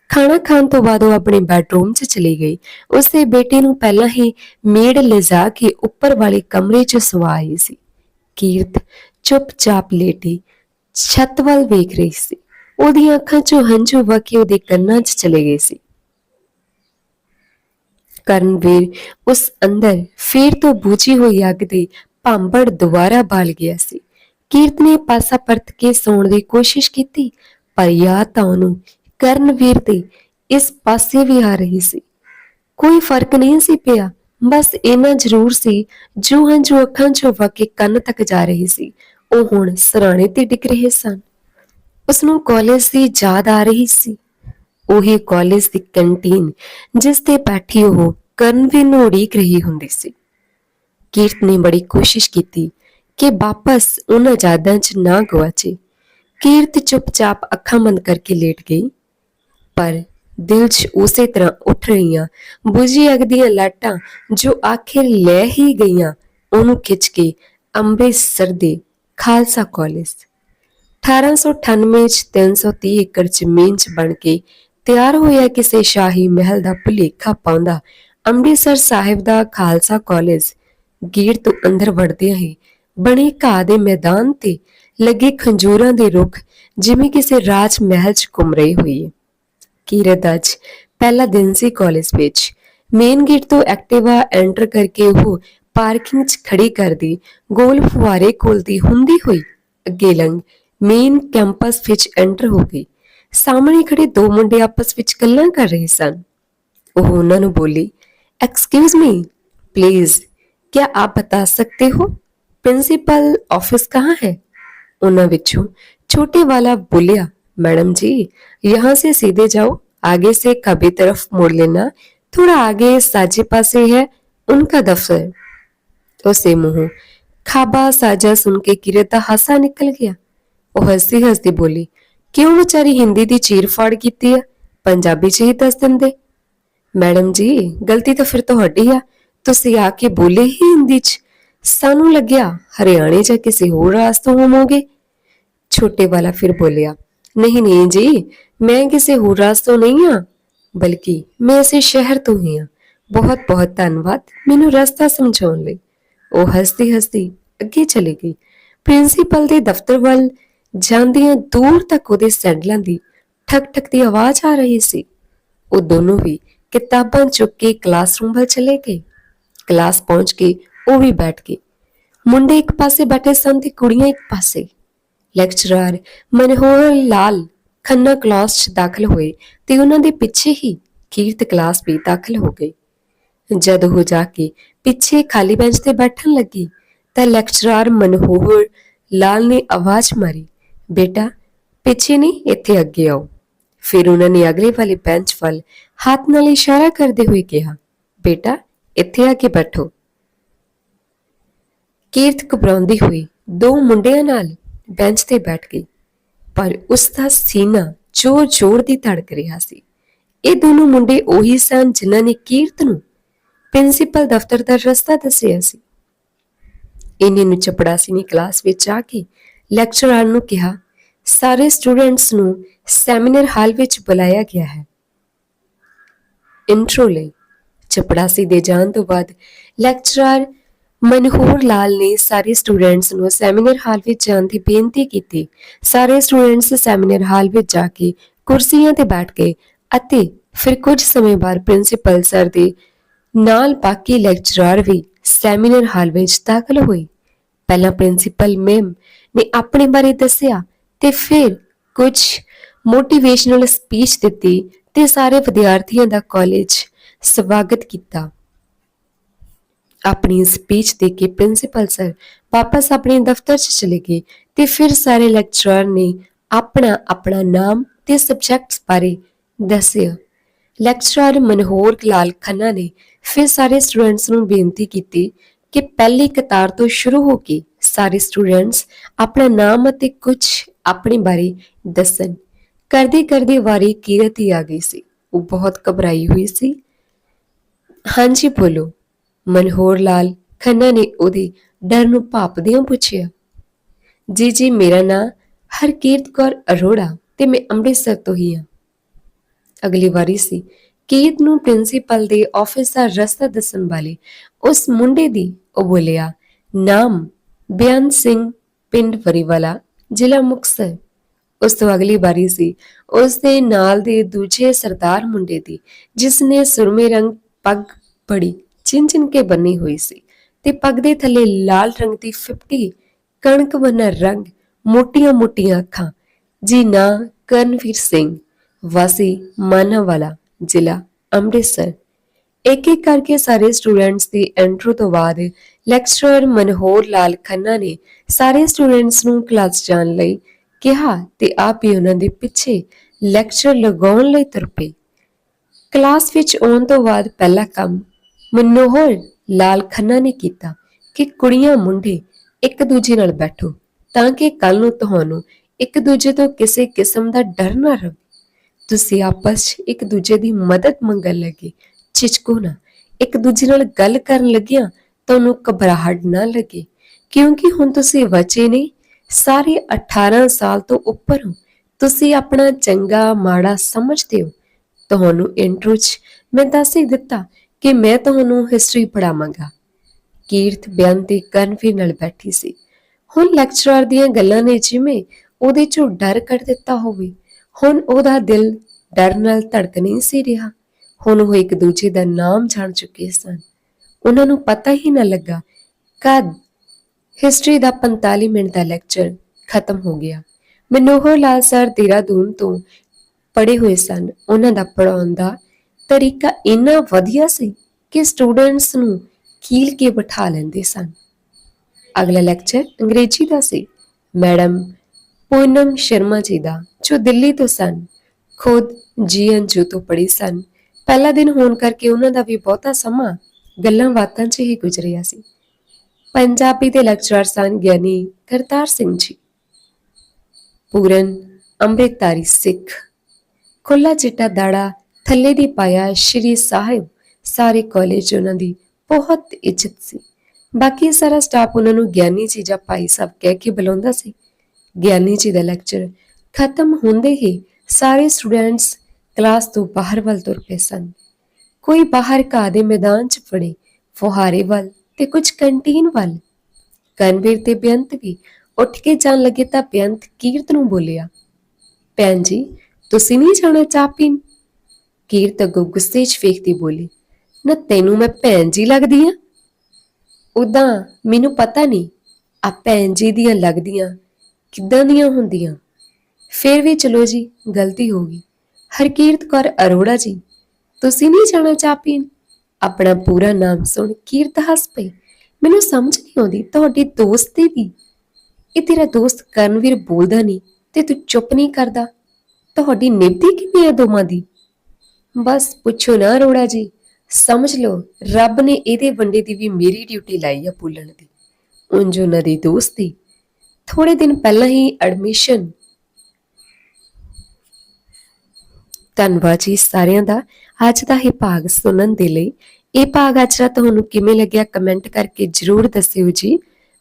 ਖਾਣਾ ਖਾਣ ਤੋਂ ਬਾਅਦ ਉਹ ਆਪਣੇ ਬੈਡਰੂਮ 'ਚ ਚਲੀ ਗਈ ਉਸਦੇ ਬੇਟੇ ਨੂੰ ਪਹਿਲਾਂ ਹੀ ਮੇੜ ਲਿਜਾ ਕੇ ਉੱਪਰ ਵਾਲੇ ਕਮਰੇ 'ਚ ਸਵਾਈ ਸੀ। ਕੀਰਤ ਚੁੱਪਚਾਪ ਲੇਟੀ, ਛੱਤ ਵੱਲ ਵੇਖ ਰਹੀ ਸੀ। ਉਹਦੀਆਂ ਅੱਖਾਂ 'ਚੋਂ ਹੰਝੂ ਵਗੇ ਉਹਦੇ ਕੰਨਾਂ 'ਚ ਚਲੇ ਗਏ ਸੀ। ਕਰਨਵੀਰ ਉਸ ਅੰਦਰ ਫੇਰ ਤੋਂ ਬੂਝੀ ਹੋਈ ਅੱਗ ਦੇ ਭਾਂਬੜ ਦੁਬਾਰਾ ਬਾਲ ਗਿਆ ਸੀ। ਕੀਰਤ ਨੇ ਪਾਸਾ ਪਰਤ ਕੇ ਸੌਣ ਦੀ ਕੋਸ਼ਿਸ਼ ਕੀਤੀ, ਪਰ ਯਾਦ ਤਾਂ ਉਹਨੂੰ ਕਰਨਵੀਰ ਦੇ ਇਸ ਪਾਸੇ ਵੀ ਆ ਰਹੀ ਸੀ। ਕੋਈ ਫ਼ਰਕ ਨਹੀਂ ਸੀ ਪਿਆ, ਬਸ ਇਹਨਾਂ ਜ਼ਰੂਰ ਸੀ ਜੋ ਹੰਝੂ ਅੱਖਾਂ 'ਚੋਂ ਵਗੇ ਕੰਨ ਤੱਕ ਜਾ ਰਹੀ ਸੀ। ਉਹ ਹੁਣ ਸਰਾਣੇ ਤੇ ਡਿੱਗ ਰਹੇ ਸਨ। ਉਸ ਨੂੰ ਕਾਲਜ ਦੀ ਯਾਦ ਆ ਰਹੀ ਸੀ। ਉਹੀ ਕਾਲਜ ਦੀ ਕੰਟੀਨ ਜਿਸ ਤੇ ਬੈਠੀ ਉਹ ਕਰਨਵੀਰ ਨੂੰ ਉਡੀਕ ਰਹੀ ਹੁੰਦੀ ਸੀ। ਕੀਰਤ ਨੇ ਬੜੀ ਕੋਸ਼ਿਸ਼ ਕੀਤੀ ਕਿ ਵਾਪਸ ਉਹਨਾਂ ਯਾਦਾਂ 'ਚ ਨਾ ਗਵਾਚੇ। ਕੀਰਤ ਚੁੱਪਚਾਪ ਅੱਖਾਂ ਬੰਦ ਕਰਕੇ ਲੇਟ ਗਈ, ਪਰ ਦਿਲ 'ਚ ਉਸੇ ਤਰ੍ਹਾਂ ਉੱਠ ਰਹੀਆਂ ਬੁਝੀ ਅਗ ਦੀਆਂ ਲਾਟਾਂ ਜੋ ਆਖਿਰ ਲੈ ਹੀ ਗਈਆਂ, ਉਹਨੂੰ ਖਿੱਚ ਕੇ ਅੰਮ੍ਰਿਤਸਰ ਦੇ ਖਾਲਸਾ ਕਾਲਜ। 1898 ਚ 330 ਏਕੜ ਜ਼ਮੀਨ 'ਚ ਬਣ ਕੇ ਤਿਆਰ ਹੋਇਆ ਕਿਸੇ ਸ਼ਾਹੀ ਮਹਿਲ ਦਾ ਭੁਲੇਖਾ ਪਾਉਂਦਾ ਅੰਮ੍ਰਿਤਸਰ ਸਾਹਿਬ ਦਾ ਖਾਲਸਾ ਕਾਲਜ। ਗੇਟ ਤੋਂ ਅੰਦਰ ਵੜਦਿਆਂ ਹੀ ਬਣੇ ਘਾਹ ਦੇ ਮੈਦਾਨ ਤੇ ਲੱਗੇ ਖੰਜੂਰਾਂ ਦੇ ਰੁੱਖ ਜਿਵੇਂ ਕਿਸੇ ਰਾਜ ਮਹਿਲ 'ਚ ਘੁੰਮ ਰਹੀ ਹੋਈ ਕੀਰਤ ਅੱਜ ਪਹਿਲਾ ਦਿਨ ਸੀ ਕਾਲਜ ਵਿੱਚ। ਮੇਨ ਗੇਟ ਤੋਂ ਐਕਟਿਵਾ ਐਂਟਰ ਕਰਕੇ ਉਹ ਪਾਰਕਿੰਗ 'ਚ ਖੜੀ ਕਰਦੀ, ਗੋਲ ਫੁਆਰੇ ਖੋਲਦੀ ਹੁੰਦੀ ਹੋਈ ਅੱਗੇ ਲੰਘ ਮੇਨ ਕੈਂਪਸ ਵਿੱਚ ਐਂਟਰ ਹੋ ਗਈ। ਸਾਹਮਣੇ ਖੜੇ ਦੋ ਮੁੰਡੇ ਆਪਸ ਵਿੱਚ ਗੱਲਾਂ ਕਰ ਰਹੇ ਸਨ ਉਹ ਉਹਨਾਂ ਨੂੰ ਬੋਲੀ एक्सक्यूज मी प्लीज क्या आप बता सकते हो प्रिंसिपल ऑफिस कहाँ है ਉਹਨਾਂ ਵਿੱਚੋਂ ਛੋਟੇ ਵਾਲਾ ਬੋਲਿਆ मैडम जी यहाँ से सीधे जाओ आगे से खबी तरफ मोड़ लेना थोड़ा आगे साजे पासे है उनका दफ्तर उसे मुंह खाबा साजा सुन के किरत ਦਾ ਹਾਸਾ ਨਿਕਲ ਗਿਆ ਉਹ ਹੱਸਦੀ ਹੱਸਦੀ ਬੋਲੀ ਕਿਉਂ ਵਿਚਾਰੀ ਹਿੰਦੀ ਦੀ ਚੀਰ ਫਾੜ ਕੀਤੀ ਆ? ਪੰਜਾਬੀ ਚ ਹੀ ਦੱਸ ਦਿੰਦੇ। ਮੈਡਮ ਜੀ, ਗਲਤੀ ਤਾਂ ਫਿਰ ਤੁਹਾਡੀ ਆ। ਤੁਸੀਂ ਆ ਕੇ ਬੋਲੇ ਹੀ ਹਿੰਦੀ ਚ। ਸਾਨੂੰ ਲੱਗਿਆ ਹਰਿਆਣੇ ਜਾਂ ਕਿਸੇ ਹੋਰ ਰਾਜ ਹੋਵੋਗੇ। ਛੋਟੇ ਵਾਲਾ ਫਿਰ ਬੋਲਿਆ, ਨਹੀਂ ਨਹੀਂ ਜੀ, ਮੈਂ ਕਿਸੇ ਹੋਰ ਰਾਜ ਤੋਂ ਨਹੀਂ ਆ, ਬਲਕਿ ਮੈਂ ਇਸੇ ਸ਼ਹਿਰ ਤੋਂ ਹੀ ਆ। ਬਹੁਤ ਬਹੁਤ ਧੰਨਵਾਦ ਮੈਨੂੰ ਰਸਤਾ ਸਮਝਾਉਣ ਲਈ। ਉਹ ਹੱਸਦੀ ਹੱਸਦੀ ਅੱਗੇ ਚਲੀ ਗਈ। ਪ੍ਰਿੰਸੀਪਲ ਦੇ ਦਫ਼ਤਰ ਵੱਲ ਜਾਂਦਿਆਂ ਦੂਰ ਤੱਕ ਉਹਦੇ ਸੈਂਡਲਾਂ ਦੀ ਠਕ ਠਕ ਦੀ ਆਵਾਜ਼ ਆ ਰਹੀ ਸੀ। ਉਹ ਦੋਨੋਂ ਵੀ ਕਿਤਾਬਾਂ ਚੁੱਕ ਕੇ ਕਲਾਸਰੂਮ ਵੱਲ ਚਲੇ ਗਏ। ਕਲਾਸ ਪਹੁੰਚ ਕੇ ਉਹ ਵੀ ਬੈਠ ਗਏ। ਮੁੰਡੇ ਇੱਕ ਪਾਸੇ ਬੈਠੇ ਸਨ ਤੇ ਕੁੜੀਆਂ ਇੱਕ ਪਾਸੇ। ਲੈਕਚਰਰ ਮਨੋਹਰ ਲਾਲ ਖੰਨਾ ਕਲਾਸ 'ਚ ਦਾਖਲ ਹੋਏ ਤੇ ਉਹਨਾਂ ਦੇ ਪਿੱਛੇ ਹੀ ਕੀਰਤ ਕਲਾਸ ਵੀ ਦਾਖਲ ਹੋ ਗਈ। ਜਦ ਉਹ ਜਾ ਕੇ ਪਿੱਛੇ ਖਾਲੀ ਬੈਂਚ ਤੇ ਬੈਠਣ ਲੱਗੀ ਤਾਂ ਲੈਕਚਰਰ ਮਨੋਹਰ ਲਾਲ ਨੇ ਆਵਾਜ਼ ਮਾਰੀ। ਬੇਟਾ, ਪਿੱਛੇ ਨਹੀਂ, ਇੱਥੇ ਅੱਗੇ ਆਓ। ਫਿਰ ਉਹਨਾਂ ਨੇ ਅਗਲੇ ਵਾਲੇ ਬੈਂਚ ਵੱਲ ਹੱਥ ਨਾਲ ਇਸ਼ਾਰਾ ਕਰਦੇ ਹੋਏ ਕਿਹਾ, ਬੇਟਾ, ਇੱਥੇ ਆ ਕੇ ਬੈਠੋ। ਕੀਰਤ ਘਬਰਾਉਂਦੀ ਹੋਈ ਦੋ ਮੁੰਡਿਆਂ ਨਾਲ ਬੈਂਚ ਤੇ ਬੈਠ ਗਈ, ਪਰ ਉਸ ਦਾ ਸੀਨਾ ਜ਼ੋਰ-ਜ਼ੋਰ ਦੀ ਧੜਕ ਰਿਹਾ ਸੀ। ਇਹ ਦੋਨੋਂ ਮੁੰਡੇ ਉਹੀ ਸਨ ਜਿਨ੍ਹਾਂ ਨੇ ਕੀਰਤ ਨੂੰ ਪ੍ਰਿੰਸੀਪਲ ਦਫ਼ਤਰ ਦਾ ਰਸਤਾ ਦੱਸਿਆ ਸੀ। ਇਹਨੇ ਨੂੰ ਚਪੜਾਸੀ ਨੇ ਕਲਾਸ ਵਿੱਚ ਆ ਕੇ ਲੈਕਚਰਰ ਨੂੰ ਕਿਹਾ, ਸਾਰੇ ਸਟੂਡੈਂਟਸ ਨੂੰ ਸੈਮੀਨਾਰ ਹਾਲ ਵਿੱਚ ਬੁਲਾਇਆ ਗਿਆ ਹੈ। ਇੰਟਰੋ ਲਈ ਚਪੜਾਸੀ ਦੇ ਜਾਣ ਤੋਂ ਬਾਅਦ ਲੈਕਚਰਰ ਮਨਹੂਰ ਲਾਲ ਨੇ ਸਾਰੇ ਸਟੂਡੈਂਟਸ ਨੂੰ ਸੈਮੀਨਾਰ ਹਾਲ ਵਿੱਚ ਜਾਣ ਦੀ ਬੇਨਤੀ ਕੀਤੀ। ਸਾਰੇ ਸਟੂਡੈਂਟਸ ਸੈਮੀਨਾਰ ਹਾਲ ਵਿੱਚ ਜਾ ਕੇ ਕੁਰਸੀਆਂ ਤੇ ਬੈਠ ਗਏ ਅਤੇ ਫਿਰ ਕੁਝ ਸਮੇਂ ਬਾਅਦ ਪ੍ਰਿੰਸੀਪਲ ਸਰ ਦੇ ਨਾਲ ਬਾਕੀ ਲੈਕਚਰਰ ਵੀ ਸੈਮੀਨਾਰ ਹਾਲ ਵਿੱਚ ਦਾਖਲ ਹੋਏ। ਪਹਿਲਾਂ ਪ੍ਰਿੰਸੀਪਲ ਮੈਮ ਨੇ ਆਪਣੇ ਬਾਰੇ ਦੱਸਿਆ ਤੇ ਫਿਰ ਕੁਝ ਮੋਟੀਵੇਸ਼ਨਲ ਸਪੀਚ ਦਿੱਤੀ ਤੇ ਸਾਰੇ ਵਿਦਿਆਰਥੀਆਂ ਦਾ ਕਾਲਜ ਸਵਾਗਤ ਕੀਤਾ। ਆਪਣੀ ਸਪੀਚ ਦੇ ਕੇ ਪ੍ਰਿੰਸੀਪਲ ਸਰ ਵਾਪਸ ਆਪਣੇ ਦਫ਼ਤਰ 'ਚ ਚਲੇ ਗਏ ਤੇ ਫਿਰ ਸਾਰੇ ਲੈਕਚਰਰ ਨੇ ਆਪਣਾ ਆਪਣਾ ਨਾਮ ਤੇ ਸਬਜੈਕਟਸ ਬਾਰੇ ਦੱਸਿਆ। ਲੈਕਚਰਰ ਮਨਹੋਰ ਲਾਲ ਖੰਨਾ ਨੇ ਫਿਰ ਸਾਰੇ ਸਟੂਡੈਂਟਸ ਨੂੰ ਬੇਨਤੀ ਕੀਤੀ ਕਿ ਪਹਿਲੀ ਕਤਾਰ ਤੋਂ ਸ਼ੁਰੂ ਹੋ ਕੇ ਸਾਰੇ ਸਟੂਡੈਂਟਸ ਆਪਣਾ ਨਾਮ ਅਤੇ ਕੁਝ ਆਪਣੇ ਬਾਰੇ ਦੱਸਣ। ਕਰਦੇ ਕਰਦੇ ਵਾਰੀ ਕੀਰਤ ਹੀ ਆ ਗਈ ਸੀ। ਉਹ ਬਹੁਤ ਘਬਰਾਈ ਹੋਈ ਸੀ। ਹਾਂਜੀ, ਬੋਲੋ। ਮਨਹੋਰ ਲਾਲ ਖੰਨਾ ਨੇ ਉਹਦੇ ਡਰ ਨੂੰ ਭਾਪਦਿਆਂ ਪੁੱਛਿਆ, ਜੀ ਜੀ, ਮੇਰਾ ਨਾਂ ਹਰਕੀਰਤ ਕੌਰ ਅਰੋੜਾ ਤੇ ਮੈਂ ਅੰਮ੍ਰਿਤਸਰ ਤੋਂ ਹੀ ਹਾਂ। ਅਗਲੀ ਵਾਰੀ ਸੀ। ਕੀਰਤ ਨੂੰ ਪ੍ਰਿੰਸੀਪਲ ਦੇ ਆਫਿਸ ਦਾ ਰਸਤਾ ਦੱਸਣ ਵਾਲੇ ਉਸ ਮੁੰਡੇ ਦੀ ਉਹ ਬੋਲਿਆ, ਨਾਮ ਬੇਅੰਤ ਸਿੰਘ, ਪਿੰਡ ਵਰੀਵਾਲਾ, ਜ਼ਿਲ੍ਹਾ ਮੁਕਤਸਰ। ਉਸ ਤੋਂ ਅਗਲੀ ਵਾਰੀ ਸੀ। ਉਸ ਦੇ ਨਾਲ ਦੇ ਦੂਜੇ ਸਰਦਾਰ ਮੁੰਡੇ ਦੀ ਜਿਸ ਨੇ ਸੁਰਮੇ ਰੰਗ ਪੱਗ ਬੜੀ ਚਿੰਚਿਨ ਕੇ ਬੰਨੀ ਹੋਈ ਸੀ ਤੇ ਪੱਗ ਦੇ ਥੱਲੇ ਲਾਲ ਰੰਗ ਦੀ ਫਿਪਟੀ ਕਣਕ ਵਰਨਾ ਰੰਗ, ਮੋਟੀਆਂ-ਮੋਟੀਆਂ ਅੱਖਾਂ। ਜੀ ਨਾ, ਕਰਨਵੀਰ ਸਿੰਘ, ਵਾਸੀ ਮਾਨਾਵਾਲਾ, ਜ਼ਿਲ੍ਹਾ ਅੰਮ੍ਰਿਤਸਰ। ਇੱਕ ਇੱਕ ਕਰਕੇ ਸਾਰੇ ਸਟੂਡੈਂਟਸ ਦੀ ਐਂਟਰੋ ਤੋਂ ਬਾਅਦ ਲੈਕਚਰਰ ਮਨਹੋਰ ਲਾਲ ਖੰਨਾ ਨੇ ਸਾਰੇ ਸਟੂਡੈਂਟਸ ਨੂੰ ਕਲਾਸ ਜਾਣ ਲਈ ਕਿਹਾ ਤੇ ਆਪ ਹੀ ਉਹਨਾਂ ਦੇ ਪਿੱਛੇ ਲੈਕਚਰ ਲਗਾਉਣ ਲਈ ਤੁਰ ਪਏ ਕਲਾਸ ਵਿੱਚ ਆਉਣ ਤੋਂ ਬਾਅਦ ਪਹਿਲਾ ਕੰਮ ਮਨੋਹਰ ਲਾਲ ਖੰਨਾ ਨੇ ਕੀਤਾ ਕਿ ਕੁੜੀਆਂ ਮੁੰਡੇ ਇੱਕ ਦੂਜੇ ਨਾਲ ਬੈਠੋ ਤਾਂ ਕਿ ਕੱਲ ਨੂੰ ਤੁਹਾਨੂੰ ਇੱਕ ਦੂਜੇ ਤੋਂ ਕਿਸੇ ਕਿਸਮ ਦਾ ਡਰ ਨਾ ਰਹੇ ਤੁਸੀਂ ਆਪਸ 'ਚ ਇੱਕ ਦੂਜੇ ਦੀ ਮਦਦ ਮੰਗਣ ਲੱਗੇ। ਝਿਜਕੋ ਨਾ, ਇੱਕ ਦੂਜੇ ਨਾਲ ਗੱਲ ਕਰਨ ਲੱਗਿਆ ਤੁਹਾਨੂੰ ਘਬਰਾਹਟ ਨਾ ਲੱਗੇ, ਕਿਉਂਕਿ ਹੁਣ ਤੁਸੀਂ ਬਚੇ ਨਹੀਂ ਸਾਰੇ 18 ਸਾਲ ਤੋਂ ਉੱਪਰ ਹੋ। ਤੁਸੀਂ ਆਪਣਾ ਚੰਗਾ ਮਾੜਾ ਸਮਝਦੇ ਹੋ। ਤੁਹਾਨੂੰ ਇੰਟਰੋ 'ਚ ਮੈਂ ਦੱਸ ਹੀ ਦਿੱਤਾ ਕਿ ਮੈਂ ਤੁਹਾਨੂੰ ਹਿਸਟਰੀ ਪੜਾਵਾਂਗਾ ਕੀਰਤ ਬਿਆਨ ਤੇ ਕਨਫੀ ਨਾਲ ਬੈਠੀ ਸੀ। ਹੁਣ ਲੈਕਚਰਰ ਦੀਆਂ ਗੱਲਾਂ ਨੇ ਜਿਵੇਂ ਉਹਦੇ ਚੋਂ ਡਰ ਕੱਢ ਦਿੱਤਾ ਹੋਵੇ। ਹੁਣ ਉਹਦਾ ਦਿਲ ਡਰ ਨਾਲ ਧੜਕ ਨਹੀਂ ਸੀ ਰਿਹਾ। ਹੁਣ ਉਹ ਇੱਕ ਦੂਜੇ ਦਾ ਨਾਮ ਜਾਣ ਚੁੱਕੇ ਸਨ। ਉਹਨਾਂ ਨੂੰ ਪਤਾ ਹੀ ਨਾ ਲੱਗਾ। ਕਦ? ਹਿਸਟਰੀ ਦਾ 45 ਮਿੰਟ ਦਾ ਲੈਕਚਰ ਖਤਮ ਹੋ ਗਿਆ। ਮਨੋਹਰ ਲਾਲ ਸਰ ਦੇਹਰਾਦੂਨ ਤੋਂ ਪੜੇ ਹੋਏ ਸਨ। ਉਹਨਾਂ ਦਾ ਪੜਾਉਣ ਦਾ ਤਰੀਕਾ ਇੰਨਾ ਵਧੀਆ ਸੀ ਕਿ ਸਟੂਡੈਂਟਸ ਨੂੰ ਕੀਲ ਕੇ ਬਿਠਾ ਲੈਂਦੇ ਸਨ। ਅਗਲਾ ਲੈਕਚਰ ਅੰਗਰੇਜ਼ੀ ਦਾ ਸੀ। ਮੈਡਮ ਪੂਨਮ ਸ਼ਰਮਾ ਜੀ ਦਾ, ਜੋ ਦਿੱਲੀ ਤੋਂ ਸਨ। ਖੁਦ ਜੀਐਨਯੂ ਤੋਂ ਪੜ੍ਹੀ ਸਨ। ਪਹਿਲਾ ਦਿਨ ਹੋਣ ਕਰਕੇ ਉਹਨਾਂ ਦਾ ਵੀ ਬਹੁਤਾ ਸਮਾਂ ਗੱਲਾਂ ਬਾਤਾਂ 'ਚ ਹੀ ਗੁਜ਼ਰਿਆ ਸੀ। ਪੰਜਾਬੀ ਦੇ ਲੈਕਚਰਰ ਸਨ ਗਿਆਨੀ ਕਰਤਾਰ ਸਿੰਘ ਜੀ। ਪੂਰਨ ਅੰਮ੍ਰਿਤਧਾਰੀ ਸਿੱਖ। ਖੁੱਲਾ ਚਿੱਟਾ ਦਾੜਾ ਥੱਲੇ ਦੀ ਪਾਇਆ ਸ਼੍ਰੀ ਸਾਹਿਬ। ਸਾਰੇ ਕਾਲਜ ਉਹਨਾਂ ਦੀ ਬਹੁਤ ਇੱਜ਼ਤ ਸੀ। ਬਾਕੀ ਸਾਰਾ ਸਟਾਫ ਉਹਨਾਂ ਨੂੰ ਗਿਆਨੀ ਜੀ ਜਾਂ ਭਾਈ ਸਾਹਿਬ ਕਹਿ ਕੇ ਬੁਲਾਉਂਦਾ ਸੀ। ਗਿਆਨੀ ਜੀ ਦਾ ਲੈਕਚਰ ਖਤਮ ਹੁੰਦੇ ਹੀ ਸਾਰੇ ਸਟੂਡੈਂਟਸ ਕਲਾਸ ਤੋਂ ਬਾਹਰ ਵੱਲ ਤੁਰ ਪਏ ਸਨ। ਕੋਈ ਬਾਹਰ ਘਾਹ ਦੇ ਮੈਦਾਨ 'ਚ ਫੜੇ, ਫੁਹਾਰੇ ਵੱਲ ਤੇ ਕੁਝ ਕੰਟੀਨ ਵੱਲ। ਕਨਵੀਰ ਤੇ ਬੇਅੰਤ ਵੀ ਉੱਠ ਕੇ ਜਾਣ ਲੱਗੇ ਤਾਂ ਬੇਅੰਤ ਕੀਰਤ ਨੂੰ ਬੋਲਿਆ, ਭੈਣ ਜੀ, ਤੁਸੀਂ ਨਹੀਂ ਜਾਣਾ ਚਾਹ ਪੀਣ? ਕੀਰਤ ਅੱਗੋਂ ਗੁੱਸੇ 'ਚ ਵੇਖਦੀ ਬੋਲੀ, ਨਾ ਤੈਨੂੰ ਮੈਂ ਭੈਣ ਜੀ ਲੱਗਦੀ ਆ? ਉਦਾਂ ਮੈਨੂੰ ਪਤਾ ਨਹੀਂ ਆ ਭੈਣ ਜੀ ਦੀਆਂ ਲੱਗਦੀਆਂ ਕਿੱਦਾਂ ਦੀਆਂ ਹੁੰਦੀਆਂ? ਫਿਰ ਵੀ ਚਲੋ ਜੀ, ਗਲਤੀ ਹੋ ਗਈ। ਹਰਕੀਰਤ ਕੌਰ ਅਰੋੜਾ ਜੀ ਤੁਸੀਂ ਨਹੀਂ ਜਾਣਾ ਚਾਹ ਪੀਣ? ਆਪਣਾ ਪੂਰਾ ਨਾਮ ਸੁਣ ਕੀਰਤ ਹੱਸ ਪਈ। ਮੈਨੂੰ ਸਮਝ ਨਹੀਂ ਆਉਂਦੀ ਤੁਹਾਡੀ ਦੋਸਤੀ ਵੀ ਇਹ ਤੇਰਾ ਦੋਸਤ ਕਰਨਵੀਰ ਬੋਲਦਾ ਨਹੀਂ ਤੇ ਤੂੰ ਚੁੱਪ ਨਹੀਂ ਕਰਦਾ। ਤੁਹਾਡੀ ਨਿਭਦੀ ਕਿਵੇਂ ਆ ਦੋਵਾਂ ਦੀ? ਬਸ ਪੁੱਛੋ ਨਾ ਅਰੋੜਾ ਜੀ। ਸਮਝ ਲਓ, ਰੱਬ ਨੇ ਇਹਦੇ ਵੰਡੇ ਦੀ ਵੀ ਮੇਰੀ ਡਿਊਟੀ ਲਾਈ ਆ ਭੁੱਲਣ ਦੀ। ਉਂਝ ਉਹਨਾਂ ਦੀ ਦੋਸਤੀ। ਥੋੜੇ ਦਿਨ ਪਹਿਲਾਂ ਹੀ ਐਡਮਿਸ਼ਨ। ਧੰਨਵਾਦ ਜੀ ਸਾਰਿਆਂ ਦਾ। ਅੱਜ ਦਾ ਇਹ ਭਾਗ ਸੁਣਨ ਦੇ ਲਈ ਇਹ ਭਾਗ ਅੱਜ ਦਾ ਤੁਹਾਨੂੰ ਕਿਵੇਂ ਲੱਗਿਆ ਕਮੈਂਟ ਕਰਕੇ ਜਰੂਰ ਦੱਸਿਓ ਜੀ।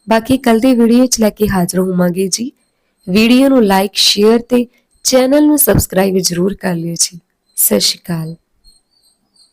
ਬਾਕੀ ਕੱਲ ਦੀ ਵੀਡੀਓ 'ਚ ਲੈ ਕੇ ਹਾਜ਼ਰ ਹੋਵਾਂਗੇ ਜੀ। ਵੀਡੀਓ ਨੂੰ ਲਾਈਕ ਸ਼ੇਅਰ ਤੇ ਚੈਨਲ ਨੂੰ ਸਬਸਕ੍ਰਾਈਬ ਜਰੂਰ ਕਰ ਲਿਓ ਜੀ। ਸਤਿ ਸ਼੍ਰੀ ਅਕਾਲ।